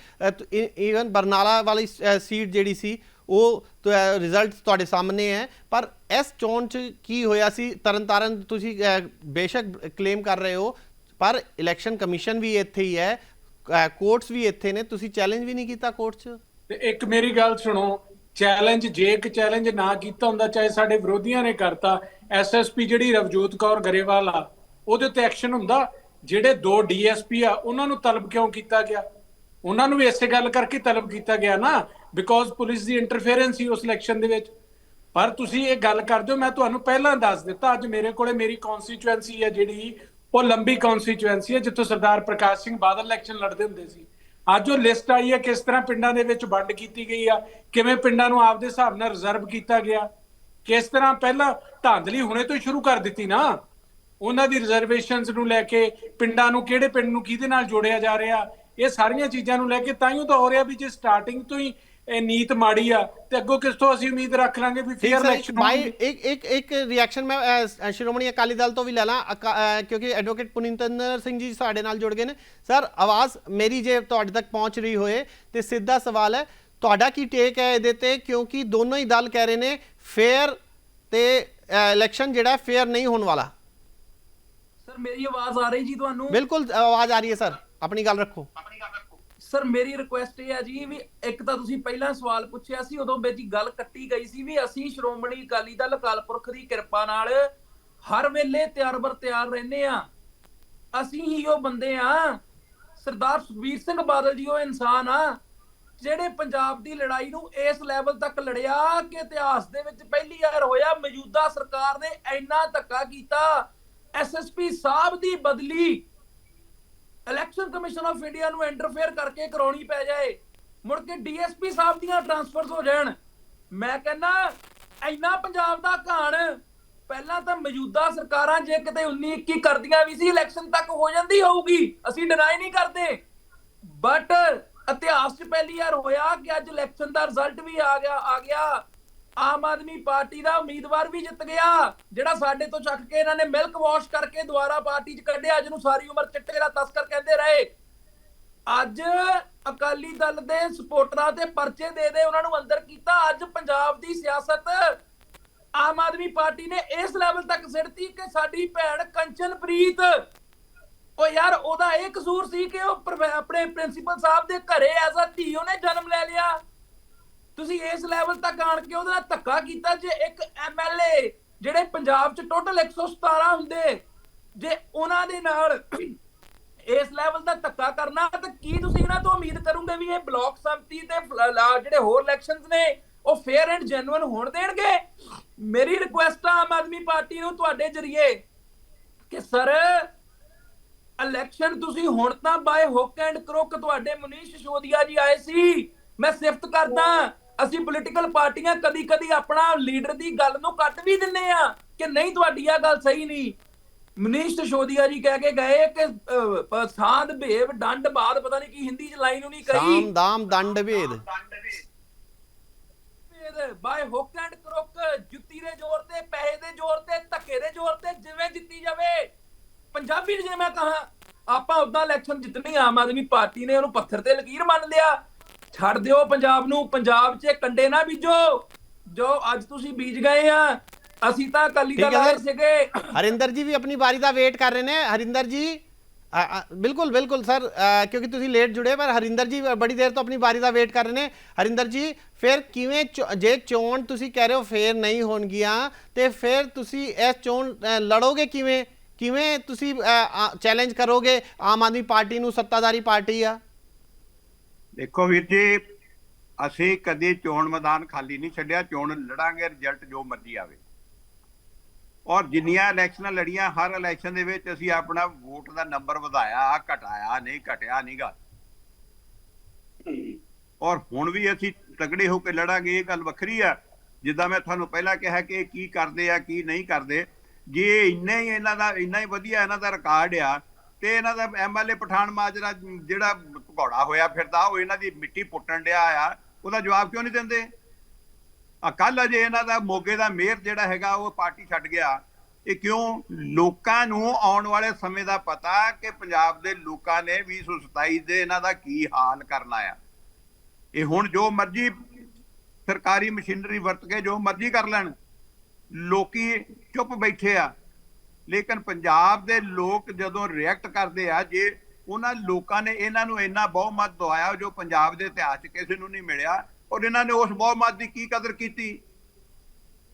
ਈਵਨ ਬਰਨਾਲਾ ਵਾਲੀ ਸੀਟ ਜਿਹੜੀ ਸੀ ਉਹ ਰਿਜ਼ਲਟ ਤੁਹਾਡੇ ਸਾਹਮਣੇ ਹੈ। ਪਰ ਇਸ ਚੋਣ 'ਚ ਕੀ ਹੋਇਆ ਸੀ? ਤਰਨਤਾਰਨ ਤੁਸੀਂ ਬੇਸ਼ੱਕ ਕਲੇਮ ਕਰ ਰਹੇ ਹੋ ਪਰ ਇਲੈਕਸ਼ਨ ਕਮਿਸ਼ਨ ਵੀ ਇੱਥੇ ਹੀ ਹੈ ਕੋਰਟਸ ਵੀ ਇੱਥੇ ਨੇ, ਤੁਸੀਂ ਚੈਲੰਜ ਵੀ ਨਹੀਂ ਕੀਤਾ ਕੋਰਟ 'ਚ? ਤੇ ਇੱਕ ਮੇਰੀ ਗੱਲ ਸੁਣੋ ਚੈਲੰਜ ਜੇ ਇੱਕ ਚੈਲੰਜ ਨਾ ਕੀਤਾ ਹੁੰਦਾ, ਚਾਹੇ ਸਾਡੇ ਵਿਰੋਧੀਆਂ ਨੇ ਕਰਤਾ ਐਸਐਸਪੀ ਜਿਹੜੀ ਰਵਜੋਤ ਕੌਰ ਗਰੇਵਾਲ ਆ, ਉਹਦੇ ਤੇ ਐਕਸ਼ਨ ਹੁੰਦਾ, ਜਿਹੜੇ ਦੋ ਡੀਐਸਪੀ ਆ, ਉਹਨਾਂ ਨੂੰ ਤਲਬ ਕਿਉਂ ਕੀਤਾ ਗਿਆ? ਉਹਨਾਂ ਨੂੰ ਵੀ ਇਸੇ ਗੱਲ ਕਰਕੇ ਤਲਬ ਕੀਤਾ ਗਿਆ ਨਾ ਬਿਕੋਜ਼ ਪੁਲਿਸ ਦੀ ਇੰਟਰਫੇਰੈਂਸ ਸੀ ਉਸ ਇਲੈਕਸ਼ਨ ਦੇ ਵਿੱਚ। ਪਰ ਤੁਸੀਂ ਇਹ ਗੱਲ ਕਰਦੇ ਹੋ, ਮੈਂ ਤੁਹਾਨੂੰ ਪਹਿਲਾਂ ਦੱਸ ਦਿੱਤਾ, ਅੱਜ ਮੇਰੇ ਕੋਲੇ ਮੇਰੀ ਕਨਸਟੀਚੁਐਂਸੀ ਹੈ ਜਿਹੜੀ ਉਹ ਲੰਬੀ ਕਨਸਟੀਚੁਐਂਸੀ ਹੈ, ਜਿੱਥੋਂ ਸਰਦਾਰ ਪ੍ਰਕਾਸ਼ ਸਿੰਘ ਬਾਦਲ ਇਲੈਕਸ਼ਨ ਲੜਦੇ ਹੁੰਦੇ ਸੀ। ਅੱਜ ਉਹ ਲਿਸਟ ਆਈ ਹੈ, ਕਿਸ ਤਰ੍ਹਾਂ ਪਿੰਡਾਂ ਦੇ ਵਿੱਚ ਵੰਡ ਕੀਤੀ ਗਈ ਆ, ਕਿਵੇਂ ਪਿੰਡਾਂ ਨੂੰ ਆਪਦੇ ਹਿਸਾਬ ਨਾਲ ਰਿਜ਼ਰਵ ਕੀਤਾ ਗਿਆ, ਕਿਸ ਤਰ੍ਹਾਂ ਪਹਿਲਾਂ ਧਾਂਦਲੀ ਹੁਣੇ ਤੋਂ ਸ਼ੁਰੂ ਕਰ ਦਿੱਤੀ ਨਾ। ਉਹਨਾਂ ਦੀ ਰਿਜ਼ਰਵੇਸ਼ਨਸ ਨੂੰ ਲੈ ਕੇ ਪਿੰਡਾਂ ਨੂੰ ਕਿਹੜੇ ਪਿੰਡ ਨੂੰ ਕਿਹਦੇ ਨਾਲ ਜੋੜਿਆ ਜਾ ਰਿਹਾ, ਇਹ ਸਾਰੀਆਂ ਚੀਜ਼ਾਂ ਨੂੰ ਲੈ ਕੇ ਤਾਂ ਹੀ ਤਾਂ ਹੋ ਰਿਹਾ ਵੀ ਜੇ ਸਟਾਰਟਿੰਗ ਤੋਂ ਹੀ ਇਹ ਨੀਤ ਮਾੜੀ ਆ ਤੇ ਅੱਗੋਂ ਕਿਸ ਤੋਂ ਅਸੀਂ ਉਮੀਦ ਰੱਖ ਲਾਂਗੇ ਵੀ ਫੇਅਰ ਇਲੈਕਸ਼ਨ ਬਾਈ ਇੱਕ ਇੱਕ ਇੱਕ ਰਿਐਕਸ਼ਨ ਮੈਂ ਸ਼੍ਰੋਮਣੀ ਅਕਾਲੀ ਦਲ ਤੋਂ ਵੀ ਲੈ ਲਾਂ। ਕਿਉਂਕਿ ਐਡਵੋਕੇਟ ਪੁਨੀਤਿੰਦਰ ਸਿੰਘ ਜੀ ਸਾਡੇ ਨਾਲ ਜੁੜ ਗਏ ਨੇ। ਸਰ ਆਵਾਜ਼ ਮੇਰੀ ਜੇ ਤੁਹਾਡੇ ਤੱਕ ਪਹੁੰਚ ਰਹੀ ਹੋਏ ਤੇ ਸਿੱਧਾ ਸਵਾਲ ਹੈ ਤੁਹਾਡਾ ਕੀ ਟੇਕ ਹੈ ਇਹਦੇ ਤੇ? ਕਿਉਂਕਿ ਦੋਨੋਂ ਹੀ ਦਲ ਕਹਿ ਰਹੇ ਨੇ ਫੇਅਰ ਤੇ ਇਲੈਕਸ਼ਨ ਜਿਹੜਾ ਫੇਅਰ ਨਹੀਂ ਹੋਣ ਵਾਲਾ। ਸਰ ਮੇਰੀ ਆਵਾਜ਼ ਆ ਰਹੀ ਜੀ ਤੁਹਾਨੂੰ? ਬਿਲਕੁਲ ਆਵਾਜ਼ ਆ ਰਹੀ ਹੈ ਸਰ। ਆਪਣੀ ਗੱਲ ਰੱਖੋ। ਸਰ, ਮੇਰੀ ਰਿਕੁਐਸਟ ਇਹ ਹੈ ਜੀ ਵੀ ਇੱਕ ਤਾਂ ਤੁਸੀਂ ਪਹਿਲਾਂ ਸਵਾਲ ਪੁੱਛਿਆ ਸੀ, ਉਦੋਂ ਵਿੱਚ ਗੱਲ ਕੱਟੀ ਗਈ ਸੀ ਵੀ ਅਸੀਂ ਸ਼੍ਰੋਮਣੀ ਅਕਾਲੀ ਦਲ ਅਕਾਲ ਪੁਰਖ ਦੀ ਕਿਰਪਾ ਨਾਲ ਹਰ ਵੇਲੇ ਤਿਆਰ ਬਰ ਤਿਆਰ ਰਹਿੰਦੇ ਆ ਅਸੀਂ ਹੀ ਉਹ ਬੰਦੇ ਆ ਸਰਦਾਰ ਸੁਖਬੀਰ ਸਿੰਘ ਬਾਦਲ ਜੀ ਉਹ ਇਨਸਾਨ ਆ ਜਿਹੜੇ ਪੰਜਾਬ ਦੀ ਲੜਾਈ ਨੂੰ ਇਸ ਲੈਵਲ ਤੱਕ ਲੜਿਆ ਕਿ ਇਤਿਹਾਸ ਦੇ ਵਿੱਚ ਪਹਿਲੀ ਵਾਰ ਹੋਇਆ, ਮੌਜੂਦਾ ਸਰਕਾਰ ਨੇ ਇੰਨਾ ਧੱਕਾ ਕੀਤਾ ਐਸਐਸਪੀ ਸਾਹਿਬ ਦੀ ਬਦਲੀ ਇਲੈਕਸ਼ਨ ਕਮਿਸ਼ਨ ਆਫ ਇੰਡੀਆ ਨੂੰ ਇੰਟਰਫੇਅਰ ਕਰਕੇ ਕਰਾਉਣੀ ਪੈ ਜਾਏ। ਮੁੜ ਕੇ ਡੀਐਸਪੀ ਸਾਹਿਬ ਦੀਆਂ ਟਰਾਂਸਫਰਸ ਹੋ ਜਾਣ। ਮੈਂ ਕਹਿੰਦਾ, ਇੰਨਾ ਪੰਜਾਬ ਦਾ ਘਾਣ, ਪਹਿਲਾਂ ਤਾਂ ਮੌਜੂਦਾ ਸਰਕਾਰਾਂ ਜੇ ਕਿਤੇ 19 21 ਕਰਦੀਆਂ ਵੀ ਸੀ ਇਲੈਕਸ਼ਨ ਤੱਕ ਹੋ ਜਾਂਦੀ ਹੋਊਗੀ। ਅਸੀਂ ਡਿਨਾਈ ਨਹੀਂ ਕਰਦੇ। ਬਟ ਇਤਿਹਾਸ 'ਚ ਪਹਿਲੀ ਵਾਰ ਹੋਇਆ ਕਿ ਅੱਜ ਇਲੈਕਸ਼ਨ ਦਾ ਰਿਜ਼ਲਟ ਵੀ ਆ ਗਿਆ ਆ ਗਿਆ। ਆਮ ਆਦਮੀ ਪਾਰਟੀ ਦਾ ਉਮੀਦਵਾਰ ਵੀ ਜਿੱਤ ਗਿਆ, ਜਿਹੜਾ ਸਾਡੇ ਤੋਂ ਚੱਕ ਕੇ ਇਹਨਾਂ ਨੇ ਮਿਲਕ ਵਾਸ਼ ਕਰਕੇ ਦੁਬਾਰਾ ਪਾਰਟੀ 'ਚ ਕੱਢਿਆ ਜਿਹਨੂੰ ਸਾਰੀ ਉਮਰ ਚਿੱਟੇ ਦਾ ਤਸਕਰ ਕਹਿੰਦੇ ਰਹੇ। ਅੱਜ ਅਕਾਲੀ ਦਲ ਦੇ ਸਪੋਰਟਰਾਂ ਤੇ ਪਰਚੇ ਦੇ ਦੇ ਉਹਨਾਂ ਨੂੰ ਅੰਦਰ ਕੀਤਾ, ਅੱਜ ਪੰਜਾਬ ਦੀ ਸਿਆਸਤ। ਆਮ ਆਦਮੀ ਪਾਰਟੀ ਨੇ ਇਸ ਲੈਵਲ ਤੱਕ ਸਿਰਤੀ ਕਿ ਸਾਡੀ ਭੈਣ ਕੰਚਨਪ੍ਰੀਤ, ਉਹ ਯਾਰ ਉਹਦਾ ਇਹ ਕਸੂਰ ਸੀ ਕਿ ਉਹ ਆਪਣੇ ਪ੍ਰਿੰਸੀਪਲ ਸਾਹਿਬ ਦੇ ਘਰੇ ਐਜ਼ ਅ ਧੀ ਉਹਨੇ ਜਨਮ ਲੈ ਲਿਆ। ਤੁਸੀਂ ਇਸ ਲੈਵਲ ਤੱਕ ਆਣ ਕੇ ਉਹਦੇ ਨਾਲ ਧੱਕਾ ਕੀਤਾ ਜੇ ਇੱਕ ਐਮਐਲਏ ਜਿਹੜੇ ਪੰਜਾਬ 'ਚ ਟੋਟਲ 117 ਹੁੰਦੇ, ਜੇ ਉਹਨਾਂ ਦੇ ਨਾਲ ਇਸ ਲੈਵਲ ਦਾ ਧੱਕਾ ਕਰਨਾ, ਤਾਂ ਕੀ ਤੁਸੀਂ ਇਹਨਾਂ ਤੋਂ ਉਮੀਦ ਕਰੋਗੇ ਵੀ ਇਹ ਬਲਾਕ ਸੰਮਤੀ ਤੇ ਜਿਹੜੇ ਹੋਰ ਇਲੈਕਸ਼ਨਸ ਨੇ, ਉਹ ਫੇਅਰ ਐਂਡ ਜੈਨੂਇਨ ਹੋਣ ਦੇਣਗੇ? ਮੇਰੀ ਰਿਕੁਐਸਟ ਆ ਆਮ ਆਦਮੀ ਪਾਰਟੀ ਨੂੰ ਤੁਹਾਡੇ ਜਰੀਏ ਕਿ ਸਰ ਇਲੈਕਸ਼ਨ ਤੁਸੀਂ ਹੁਣ ਤਾਂ ਬਾਏ ਹੁੱਕ ਐਂਡ ਕਰੁੱਕ ਤੁਹਾਡੇ ਮਨੀਸ਼ ਸ਼ੋਦੀਆ ਜੀ ਆਏ ਸੀ, ਮੈਂ ਸਿਫਤ ਕਰਦਾ। ਅਸੀਂ ਪੋਲੀਟੀਕਲ ਪਾਰਟੀਆਂ ਕਦੀ ਕਦੀ ਆਪਣਾ ਲੀਡਰ ਦੀ ਗੱਲ ਨੂੰ ਕੱਟ ਵੀ ਦਿੰਨੇ ਆ ਕਿ ਨਹੀਂ ਤੁਹਾਡੀ ਆ ਗੱਲ ਸਹੀ ਨਹੀਂ। ਮਨੀਸ਼ ਸ਼ੋਦੀਆ ਜੀ ਕਹਿ ਕੇ ਗਏ ਕਿ ਸਾਧ ਭੇਵ ਡੰਡ ਬਾਦ ਪਤਾ ਨਹੀਂ ਕੀ ਹਿੰਦੀ ਚ ਲਾਈਨ ਉਹਨੀ ਕਹੀ। ਸਾਮ ਦਾਮ ਦੰਡ ਭੇਦ। ਬਾਏ ਹੁੱਕ ਐਂਡ ਕਰੁੱਕ ਜੁੱਤੀ ਦੇ ਜ਼ੋਰ ਤੇ ਪੈਸੇ ਦੇ ਜ਼ੋਰ ਤੇ ਧੱਕੇ ਦੇ ਜ਼ੋਰ ਤੇ ਜਿਵੇਂ ਜਿੱਤੀ ਜਾਵੇ। ਪੰਜਾਬੀ ਜੇ ਮੈਂ ਕਹਾ ਆਪਾਂ ਉਦਾਂ ਇਲੈਕਸ਼ਨ ਜਿੱਤਣੀ ਆਮ ਆਦਮੀ ਪਾਰਟੀ ਨੇ ਉਹਨੂੰ ਪੱਥਰ ਤੇ ਲਕੀਰ ਮੰਨ ਲਿਆ। ਛੱਡ ਦਿਓ ਪੰਜਾਬ ਨੂੰ ਪੰਜਾਬ 'ਚ ਕੰਡੇ ਨਾ ਬੀਜੋ। ਜੋ ਅੱਜ ਤੁਸੀਂ ਬੀਜ ਗਏ ਆ ਅਸੀਂ ਤਾਂ ਅਕਾਲੀ ਦਲ ਆਏ। ਸੀਗੇ। ਹਰਿੰਦਰ ਜੀ ਵੀ ਆਪਣੀ ਵਾਰੀ ਦਾ ਵੇਟ ਕਰ ਰਹੇ ਨੇ। ਹਰਿੰਦਰ ਜੀ ਬਿਲਕੁਲ ਬਿਲਕੁਲ ਸਰ ਕਿਉਂਕਿ ਤੁਸੀਂ ਲੇਟ ਜੁੜੇ ਪਰ ਹਰਿੰਦਰ ਜੀ ਬੜੀ ਦੇਰ ਤੋਂ ਆਪਣੀ ਵਾਰੀ ਦਾ ਵੇਟ ਕਰ ਰਹੇ ਨੇ। ਹਰਿੰਦਰ ਜੀ ਫਿਰ ਕਿਵੇਂ ਜੇ ਚੋਣ ਤੁਸੀਂ ਕਹਿ ਰਹੇ ਹੋ ਫੇਰ ਨਹੀਂ ਹੋਣਗੀਆਂ ਤੇ ਫਿਰ ਤੁਸੀਂ ਇਸ ਚੋਣ ਲੜੋਗੇ ਕਿਵੇਂ? ਕਿਵੇਂ ਤੁਸੀਂ ਚੈਲੰਜ ਕਰੋਗੇ? ਆਮ ਆਦਮੀ ਪਾਰਟੀ ਨੂੰ ਸੱਤਾਧਾਰੀ ਪਾਰਟੀ ਆ? ਦੇਖੋ ਵੀਰ ਜੀ, ਅਸੀਂ ਕਦੇ ਚੋਣ ਮੈਦਾਨ ਖਾਲੀ ਨਹੀਂ ਛੱਡਿਆ, ਚੋਣ ਲੜਾਂਗੇ ਰਿਜ਼ਲਟ ਜੋ ਮਰਜ਼ੀ ਆਵੇ। ਔਰ ਜਿੰਨੀਆਂ ਇਲੈਕਸ਼ਨਾਂ ਲੜੀਆਂ, ਹਰ ਇਲੈਕਸ਼ਨ ਦੇ ਵਿੱਚ ਅਸੀਂ ਆਪਣਾ ਵੋਟ ਦਾ ਨੰਬਰ ਵਧਾਇਆ ਘਟਾਇਆ, ਨਹੀਂ ਘਟਿਆ ਨਹੀਂਗਾ ਔਰ ਹੁਣ ਵੀ ਅਸੀਂ ਤਗੜੇ ਹੋ ਕੇ ਲੜਾਂਗੇ, ਇਹ ਗੱਲ ਵੱਖਰੀ ਆ। ਜਿੱਦਾਂ ਮੈਂ ਤੁਹਾਨੂੰ ਪਹਿਲਾਂ ਕਿਹਾ ਕਿ ਇਹ ਕੀ ਕਰਦੇ ਆ, ਕੀ ਨਹੀਂ ਕਰਦੇ। ਜੇ ਇੰਨਾ ਹੀ ਇਹਨਾਂ ਦਾ, ਇੰਨਾ ਹੀ ਵਧੀਆ ਇਹਨਾਂ ਦਾ ਰਿਕਾਰਡ ਆ, ਤੇ ਇਹਨਾਂ ਦਾ ਐਮਐਲਏ ਪਠਾਨ ਮਾਜਰਾ ਜਿਹੜਾ ਭਗੌੜਾ ਹੋਇਆ ਫਿਰਦਾ, ਉਹ ਇਹਨਾਂ ਦੀ ਮਿੱਟੀ ਪੁੱਟਣ ਡਿਆ ਆ, ਉਹਦਾ ਜਵਾਬ ਕਿਉਂ ਨਹੀਂ ਦਿੰਦੇ? ਆ ਕੱਲ ਅਜੇ ਇਹਨਾਂ ਦਾ ਮੋਗੇ ਦਾ ਮੇਅਰ ਜਿਹੜਾ ਹੈਗਾ, ਉਹ ਪਾਰਟੀ ਛੱਡ ਗਿਆ। ਇਹ ਕਿਉਂ? ਲੋਕਾਂ ਨੂੰ ਆਉਣ ਵਾਲੇ ਸਮੇਂ ਦਾ ਪਤਾ ਕਿ ਪੰਜਾਬ ਦੇ ਲੋਕਾਂ ਨੇ 2027 ਦੇ ਇਹਨਾਂ ਦਾ ਕੀ ਹਾਲ ਕਰਨਾ ਆ। ਇਹ ਹੁਣ ਜੋ ਮਰਜ਼ੀ ਸਰਕਾਰੀ ਮਸ਼ੀਨਰੀ ਵਰਤ ਕੇ ਜੋ ਮਰਜ਼ੀ ਕਰ ਲੈਣ, ਲੋਕੀ ਚੁੱਪ ਬੈਠੇ ਆ। ਲੇਕਿਨ ਪੰਜਾਬ ਦੇ ਲੋਕ ਜਦੋਂ ਰਿਐਕਟ ਕਰਦੇ ਆ, ਜੇ ਉਹਨਾਂ ਲੋਕਾਂ ਨੇ ਇਹਨਾਂ ਨੂੰ ਇੰਨਾ ਬਹੁਮਤ ਦਵਾਇਆ ਜੋ ਪੰਜਾਬ ਦੇ ਇਤਿਹਾਸ 'ਚ ਕਿਸੇ ਨੂੰ ਨਹੀਂ ਮਿਲਿਆ ਔਰ ਇਹਨਾਂ ਨੇ ਉਸ ਬਹੁਮਤ ਦੀ ਕੀ ਕਦਰ ਕੀਤੀ?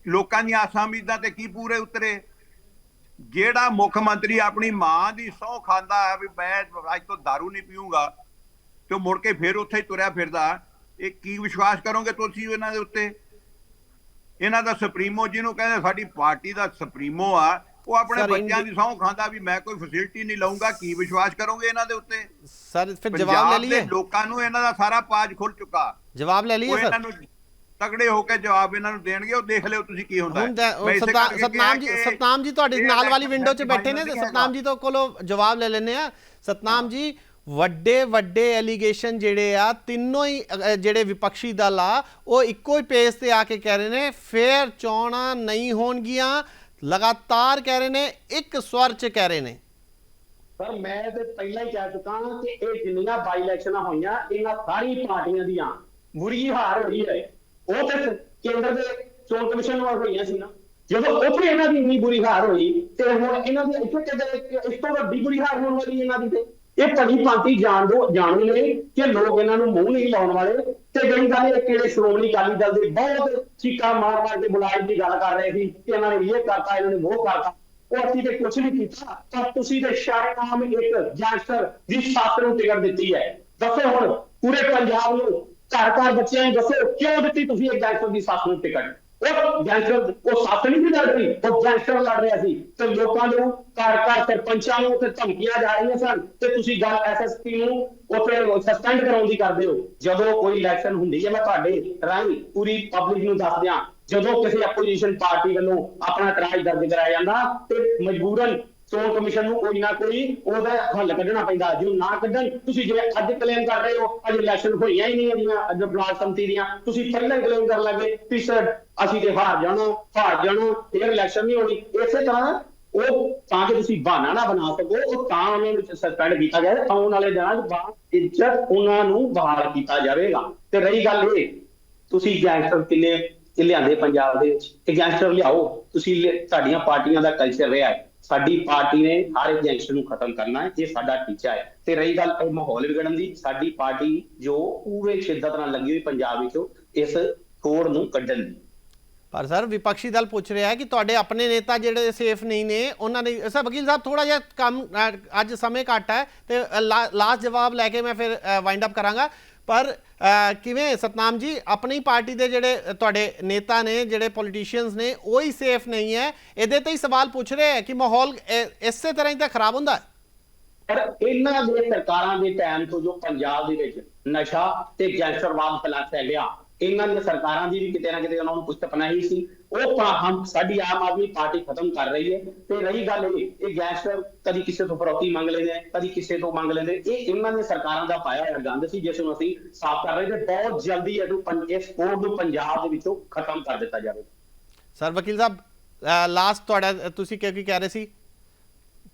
ਲੋਕਾਂ ਦੀਆਂ ਆਸਾਂ ਉਮੀਦਾਂ ਤੇ ਕੀ ਪੂਰੇ ਉਤਰੇ? ਜਿਹੜਾ ਮੁੱਖ ਮੰਤਰੀ ਆਪਣੀ ਮਾਂ ਦੀ ਸਹੁੰ ਖਾਂਦਾ ਹੈ ਵੀ ਮੈਂ ਅੱਜ ਤੋਂ दारू ਨਹੀਂ ਪੀਊਂਗਾ ਤੇ ਉਹ ਮੁੜ ਕੇ ਫਿਰ ਉੱਥੇ ਹੀ ਤੁਰਿਆ ਫਿਰਦਾ, ਇਹ ਕੀ ਵਿਸ਼ਵਾਸ ਕਰੋਗੇ ਤੁਸੀਂ ਇਹਨਾਂ ਦੇ ਉੱਤੇ? ਇਹਨਾਂ ਦਾ ਸੁਪਰੀਮੋ ਜਿਹਨੂੰ ਕਹਿੰਦੇ ਸਾਡੀ ਪਾਰਟੀ ਦਾ ਸੁਪਰੀਮੋ ਆ ਉਹ ਆਪਣੇ Sir, ਬੱਚਿਆਂ ਦੀ ਸਹੁੰ ਖਾਂਦਾ ਵੀ ਮੈਂ ਕੋਈ ਫੈਸਿਲਿਟੀ ਨਹੀਂ ਲਵਾਂਗਾ ਕੀ ਵਿਸ਼ਵਾਸ ਕਰੋਗੇ ਇਹਨਾਂ ਦੇ ਉੱਤੇ? ਸਰ ਫਿਰ ਜਵਾਬ ਲੈ ਪੰਜਾਬ ਦੇ ਲਈਏ ਲੋਕਾਂ ਨੂੰ ਇਹਨਾਂ ਦਾ ਸਾਰਾ ਪਾਜ ਖੁੱਲ ਚੁੱਕਾ। ਜਵਾਬ ਲੈ ਉਹ ਲਈਏ ਇਹਨਾਂ ਸਰ ਨੂੰ ਤਗੜੇ ਹੋ ਕੇ ਜਵਾਬ ਇਹਨਾਂ ਨੂੰ ਦੇਣਗੇ ਉਹ ਦੇਖ ਲਿਓ ਤੁਸੀਂ ਕੀ ਹੁੰਦਾ ਹੁਣ ਤਾਂ- ਮੈਂ ਇਸੇ ਸਤਨਾਮ ਕਰਕੇ ਸਤਨਾਮ ਜੀ ਕਿ ਸਤਨਾਮ ਜੀ ਤੁਹਾਡੀ ਇਹ ਨਾਲ ਵਾਲੀ election ਵਿੰਡੋ 'ਚ ਬੈਠੇ ਨੇ ਤੇ ਹੈਗਾ। ਸਤਨਾਮ ਜੀ ਤੋਂ ਕੋਲੋਂ ਜਵਾਬ ਲੈ ਲੈਣੇ ਆ ਸਤਨਾਮ ਜੀ ਵੱਡੇ ਵੱਡੇ ਐਲੀਗੇਸ਼ਨ ਜਿਹੜੇ ਆ ਤਿੰਨੋਂ ਹੀ ਅ, ਜਿਹੜੇ ਵਿਪਕਸ਼ੀ ਦਲ ਆ ਉਹ ਇੱਕੋ ਹੀ ਪੇਜ ਤੇ ਆ ਕੇ ਕਹਿ ਰਹੇ ਨੇ ਫੇਰ ਚੋਣਾਂ ਨਹੀਂ ਹੋਣਗੀਆਂ ਲਗਾਤਾਰ ਕਹਿ ਰਹੇ ਨੇ, ਇੱਕ ਸਵਰ 'ਚ ਕਹਿ ਰਹੇ ਨੇ। ਸਰ ਮੈਂ ਤੇ ਪਹਿਲਾਂ ਹੀ ਕਹਿ ਚੁੱਕਾ ਕਿ ਇਹ ਜਿੰਨੀਆਂ ਬਾਈ ਇਲੈਕਸ਼ਨਾਂ ਹੋਈਆਂ, ਇਹਨਾਂ ਸਾਰੀ ਪਾਰਟੀਆਂ ਦੀਆਂ ਬੁਰੀ ਹਾਰ ਹੋਈ ਹੈ। ਉਹ ਤੇ ਕੇਂਦਰ ਦੇ ਚੋਣ ਕਮਿਸ਼ਨ ਨਾਲ ਹੋਈਆਂ ਸੀ ਨਾ। ਜਦੋਂ ਉੱਥੇ ਇਹਨਾਂ ਦੀ ਇੰਨੀ ਬੁਰੀ ਹਾਰ ਹੋਈ, ਤੇ ਹੁਣ ਇਹਨਾਂ ਦੀ ਇੱਥੇ ਕਿਤੇ ਇਸ ਤੋਂ ਵੱਡੀ ਬੁਰੀ ਹਾਰ ਹੋਣ ਵਾਲੀ ਇਹਨਾਂ ਦੀ ਤੇ। ਇਹ ਭਲੀ ਭਾਂਤੀ ਜਾਣ ਦੋ ਜਾਣੂ ਨੇ ਕਿ ਲੋਕ ਇਹਨਾਂ ਨੂੰ ਮੂੰਹ ਨਹੀਂ ਲਾਉਣ ਵਾਲੇ। ਤੇ ਜਿਹੜੀ ਗੱਲ ਇਹ ਕਿਹੜੇ ਸ਼੍ਰੋਮਣੀ ਅਕਾਲੀ ਦਲ ਦੇ ਬਹੁਤ ਚੀਕਾਂ ਮਾਰ ਮਾਰ ਕੇ ਬੁਲਾਈ ਦੀ ਗੱਲ ਕਰ ਰਹੇ ਸੀ ਕਿ ਇਹਨਾਂ ਨੇ ਇਹ ਕਰਤਾ, ਇਹਨਾਂ ਨੇ ਉਹ ਕਰਤਾ। ਉਹ ਅਸੀਂ ਤੇ ਕੁਝ ਨਹੀਂ ਕੀਤਾ। ਤਾਂ ਤੁਸੀਂ ਤੇ ਸ਼ਰਨਾਮ ਇੱਕ ਗੈਂਗਸਟਰ ਦੀ ਸੱਤ ਨੂੰ ਟਿਕਟ ਦਿੱਤੀ ਹੈ। ਦੱਸੋ ਹੁਣ, ਪੂਰੇ ਪੰਜਾਬ ਨੂੰ ਘਰ ਘਰ ਬੱਚਿਆਂ ਨੂੰ ਦੱਸੋ, ਕਿਉਂ ਦਿੱਤੀ ਤੁਸੀਂ ਇੱਕ ਗੈਂਗਸਟਰ ਦੀ ਸੱਤ ਨੂੰ ਟਿਕਟ? ਉਹ ਗੈਂਗਸਟਰ ਉਹ ਸੱਤ ਨਹੀਂ ਸੀ ਲੜ ਰਹੀ ਉਹ ਗੈਂਗਸਟਰ ਲੜ ਰਿਹਾ ਸੀ। ਤੇ ਲੋਕਾਂ ਨੂੰ ਘਰ ਘਰ ਸਰਪੰਚਾਂ ਨੂੰ ਉੱਥੇ ਧਮਕੀਆਂ ਜਾ ਰਹੀਆਂ ਸਨ। ਤੇ ਤੁਸੀਂ ਗੱਲ ਐਸਐਸਪੀ ਨੂੰ ਉੱਥੇ ਸਸਪੈਂਡ ਕਰਾਉਣ ਦੀ ਕਰਦੇ ਹੋ। ਜਦੋਂ ਕੋਈ ਇਲੈਕਸ਼ਨ ਹੁੰਦੀ ਹੈ, ਮੈਂ ਤੁਹਾਡੇ ਰਾਹੀਂ ਪੂਰੀ ਪਬਲਿਕ ਨੂੰ ਦੱਸ ਦਿਆਂ। ਜਦੋਂ ਕਿਸੇ ਆਪੋਜੀਸ਼ਨ ਪਾਰਟੀ ਵੱਲੋਂ ਆਪਣਾ ਇਤਰਾਜ਼ ਦਰਜ ਕਰਾਇਆ ਜਾਂਦਾ ਤੇ ਮਜਬੂਰਨ ਚੋਣ ਕਮਿਸ਼ਨ ਨੂੰ ਕੋਈ ਨਾ ਕੋਈ ਉਹਦਾ ਹੱਲ ਕੱਢਣਾ ਪੈਂਦਾ। ਜੇ ਉਹ ਨਾ ਕੱਢਣ, ਤੁਸੀਂ ਜਿਵੇਂ ਅੱਜ ਕਲੇਮ ਕਰ ਰਹੇ ਹੋ, ਅੱਜ ਇਲੈਕਸ਼ਨ ਹੋਈਆਂ ਹੀ ਨਹੀਂ ਹੈਗੀਆਂ ਅੱਜ ਬਲਾਕ ਸੰਮਤੀ ਦੀਆਂ, ਤੁਸੀਂ ਪਹਿਲਾਂ ਕਲੇਮ ਕਰ ਲੱਗੇ ਕਿ ਸਰ, ਅਸੀਂ ਤੇ ਹਾਰ ਜਾਣਾ ਹਾਰ ਜਾਣਾ, ਫਿਰ ਇਲੈਕਸ਼ਨ ਨਹੀਂ ਹੋਣੀ। ਇਸੇ ਤਰ੍ਹਾਂ ਉਹ ਤਾਂ ਕਿ ਤੁਸੀਂ ਬਹਾਨਾ ਨਾ ਬਣਾ ਸਕੋ, ਉਹ ਤਾਂ ਉਹਨਾਂ ਨੂੰ ਸਸਪੈਂਡ ਕੀਤਾ ਗਿਆ ਆਉਣ ਵਾਲੇ ਦਿਨਾਂ 'ਚ ਬਾਅਦ ਇੱਜ਼ਤ ਉਹਨਾਂ ਨੂੰ ਬਹਾਲ ਕੀਤਾ ਜਾਵੇਗਾ। ਤੇ ਰਹੀ ਗੱਲ ਇਹ, ਤੁਸੀਂ ਗੈਂਗਸਟਰ ਕਿੰਨੇ ਲਿਆਂਦੇ ਪੰਜਾਬ ਦੇ ਵਿੱਚ ਇਹ ਗੈਂਗਸਟਰ ਲਿਆਓ, ਤੁਸੀਂ ਤੁਹਾਡੀਆਂ ਪਾਰਟੀਆਂ ਦਾ ਕਲਚਰ ਰਿਹਾ ਹੈ। ਸਾਡੀ ਪਾਰਟੀ ਨੇ ਹਰ ਇੱਕ ਗੈਂਗਸਟਰ ਨੂੰ ਖਤਮ ਕਰਨਾ ਹੈ, ਇਹ ਸਾਡਾ ਟੀਚਾ ਹੈ। ਤੇ ਰਹੀ ਗੱਲ ਇਹ ਮਾਹੌਲ ਵਿਗੜਨ ਦੀ, ਸਾਡੀ ਪਾਰਟੀ ਜੋ ਪੂਰੇ ਸ਼ਿੱਦਤ ਨਾਲ ਲੱਗੀ ਹੋਈ ਪੰਜਾਬ ਵਿੱਚੋਂ, ਇਸ ਕੋੜ ਨੂੰ ਕੱਢਣ ਦੀ। ਪਰ ਸਰ, ਵਿਪਕਸ਼ੀ ਦਲ ਪੁੱਛ ਰਿਹਾ ਹੈ ਕਿ ਤੁਹਾਡੇ ਆਪਣੇ ਨੇਤਾ ਜਿਹੜੇ ਸੇਫ ਨਹੀਂ ਨੇ, ਉਹਨਾਂ ਨੇ ਸਰ, ਵਕੀਲ ਸਾਹਿਬ ਥੋੜਾ ਜਿਹਾ ਕੰਮ ਅੱਜ ਸਮੇਂ ਘੱਟ ਹੈ ਤੇ ਲਾਸਟ ਜਵਾਬ ਲੈ ਕੇ ਮੈਂ ਫਿਰ ਵਾਈਂਡ ਅਪ ਕਰਾਂਗਾ। ਪਰ ਕਿਵੇਂ ਸਤਨਾਮ ਜੀ, ਆਪਣੀ ਪਾਰਟੀ ਦੇ ਜਿਹੜੇ ਤੁਹਾਡੇ ਨੇਤਾ ਨੇ, ਜਿਹੜੇ ਪੋਲੀਟੀਸ਼ੀਅਨਸ ਨੇ, ਉਹ ਹੀ ਸੇਫ ਨਹੀਂ ਹੈ। ਇਹਦੇ ਤੇ ਹੀ ਸਵਾਲ ਪੁੱਛ ਰਹੇ ਹੈ ਕਿ ਮਾਹੌਲ ਇਸੇ ਤਰ੍ਹਾਂ ਹੀ ਤਾਂ ਖਰਾਬ ਹੁੰਦਾ ਹੈ। ਪਰ ਇਹਨਾਂ ਦੇ ਸਰਕਾਰਾਂ ਦੇ ਟਾਈਮ ਤੋਂ ਜੋ ਪੰਜਾਬ ਦੇ ਵਿੱਚ ਨਸ਼ਾ ਤੇ ਗੈਂਗਸਟਰਵਾਦ ਫੈਲਾ ਫੈਲਿਆ ਇਹਨਾਂ ਦੀਆਂ ਸਰਕਾਰਾਂ ਦੀ ਵੀ ਕਿਤੇ ਨਾ ਕਿਤੇ ਉਹਨਾਂ ਨੂੰ ਕੁਝ ਤਪਨਾਹੀ ਸੀ। ਉਹ ਤਾਂ ਹਮ ਸਾਡੀ ਆਮ ਆਦਮੀ ਪਾਰਟੀ ਖਤਮ ਕਰ ਰਹੀ ਹੈ। ਤੇ ਰਹੀ ਗੱਲ ਇਹ ਇਹ ਗੈਂਗਸਟਰ ਕਦੀ ਕਿਸੇ ਤੋਂ ਫਰੋਤੀ ਮੰਗ ਲੈਂਦੇ ਆ ਕਦੀ ਕਿਸੇ ਤੋਂ ਮੰਗ ਲੈਂਦੇ ਇਹ ਇਹਨਾਂ ਦੀਆਂ ਸਰਕਾਰਾਂ ਦਾ ਪਾਇਆ ਹੋਇਆ ਗੰਦ ਸੀ ਜਿਸ ਨੂੰ ਅਸੀਂ ਸਾਫ਼ ਕਰ ਰਹੇ ਤੇ ਬਹੁਤ ਜਲਦੀ ਇਹਨੂੰ ਪੰ- ਇਸ ਕੋਡ ਨੂੰ ਪੰਜਾਬ ਦੇ ਵਿੱਚੋਂ ਖਤਮ ਕਰ ਦਿੱਤਾ ਜਾਵੇ। ਸਰ ਵਕੀਲ ਸਾਹਿਬ ਲਾਸਟ ਤੁਹਾਡਾ ਤੁਸੀਂ ਕੀ ਕੀ ਕਹਿ ਰਹੇ ਸੀ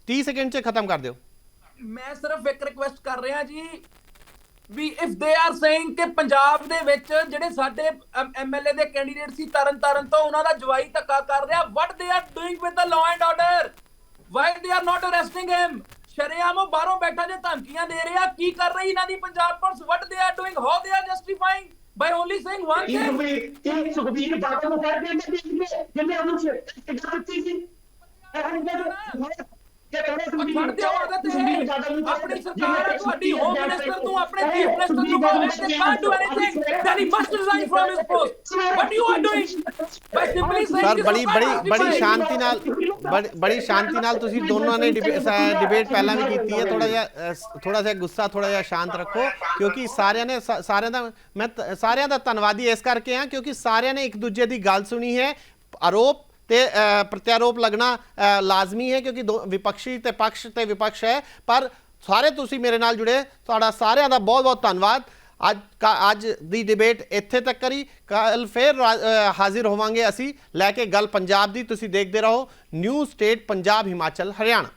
30 ਸੈਕਿੰਡ 'ਚ ਖਤਮ ਕਰ ਦਿਓ। ਮੈਂ ਸਿਰਫ ਇੱਕ ਰਿਕੁਐਸਟ ਕਰ ਰਿਹਾ ਜੀ ਵੀ ਇਫ ਦੇ ਆਰ ਸੇਇੰਗ ਕਿ ਪੰਜਾਬ ਦੇ ਵਿੱਚ ਜਿਹੜੇ ਸਾਡੇ ਐਮਐਲਏ ਦੇ ਕੈਂਡੀਡੇਟ ਸੀ ਤਰਨ ਤਾਰਨ ਤੋਂ ਉਹਨਾਂ ਦਾ ਜਵਾਈ ਧੱਕਾ ਕਰ ਰਿਹਾ। What they are doing with the law and order why they are not arresting him ਸ਼ਰੇਆਮ ਬਾਹਰੋਂ ਬੈਠਾ ਜੇ ਧਮਕੀਆਂ ਦੇ ਰਿਹਾ। ਕੀ ਕਰ ਰਹੀ ਇਹਨਾਂ ਦੀ Punjab police? What they are doing how they are justifying by only saying one ਇਹ ਥਿੰਗ ਸੁਖਬੀਰ ਇਹ ਸੁਖਬੀਰ ਬਾਦਲ ਨੂੰ ਫੜ ਕੇ ਜਿੰਨੇ ਉਹਨੂੰ ਸਿੱਧਾ ਦਿੱਤੀ ਸੀ। ਇਹ ਇਹ ਕਹਿੰਦੇ ਤੇ ਆਪਣੀ ਸਰਕਾਰ ਹੈ ਤੁਹਾਡੀ ਹੋਮ ਮਿਨਿਸਟਰ ਨੂੰ ਆਪਣੇ ਚੀਫ ਮਿਨਿਸਟਰ ਨੂੰ ਕਹੋ they can't do anything. then he must resign from his post. what you are doing? by simply saying sir ਬੜੀ ਬੜੀ ਬੜੀ. ਸ਼ਾਂਤੀ ਨਾਲ ਬੜੀ- ਬੜੀ ਸ਼ਾਂਤੀ ਨਾਲ ਤੁਸੀਂ ਦੋਨੋਂ ਨੇ ਡਿਬੇਟ ਪਹਿਲਾਂ ਵੀ ਕੀਤੀ ਹੈ। ਥੋੜਾ ਜਿਹਾ ਥੋੜਾ ਜਿਹਾ ਗੁੱਸਾ ਥੋੜਾ ਜਿਹਾ ਸ਼ਾਂਤ ਰੱਖੋ ਕਿਉਂਕਿ ਸਾਰਿਆਂ ਨੇ ਸਾਰਿਆਂ ਦਾ ਮੈਂ ਤ- ਸਾਰਿਆਂ ਦਾ ਧੰਨਵਾਦੀ ਇਸ ਕਰਕੇ ਹਾਂ ਕਿਉਂਕਿ ਸਾਰਿਆਂ ਨੇ ਇੱਕ ਦੂਜੇ ਦੀ ਗੱਲ ਸੁਣੀ ਹੈ। ਆਰੋਪ ਤੇ ਪ੍ਰਤਿਆਰੋਪ ਲੱਗਣਾ ਲਾਜ਼ਮੀ ਹੈ ਕਿਉਂਕਿ ਦੋ- ਵਿਪਕਸ਼ੀ ਤੇ ਪਕਸ਼ ਤੇ ਵਿਪਕਸ਼ ਹੈ। ਪਰ ਸਾਰੇ ਤੁਸੀਂ ਮੇਰੇ ਨਾਲ ਜੁੜੇ ਤੁਹਾਡਾ ਸਾਰਿਆਂ ਦਾ ਬਹੁਤ ਬਹੁਤ ਧੰਨਵਾਦ। ਅੱਜ ਕਾ- ਅੱਜ ਦੀ ਡਿਬੇਟ ਇੱਥੇ ਤੱਕ ਕਰੀ। ਕੱਲ ਫੇਰ ਰਾ- ਅ, ਹਾਜ਼ਰ ਹੋਵਾਂਗੇ ਅਸੀਂ। ਲੈ ਕੇ ਗੱਲ ਪੰਜਾਬ ਦੀ ਤੁਸੀਂ ਦੇਖਦੇ ਰਹੋ। New state Punjab Himachal Haryana.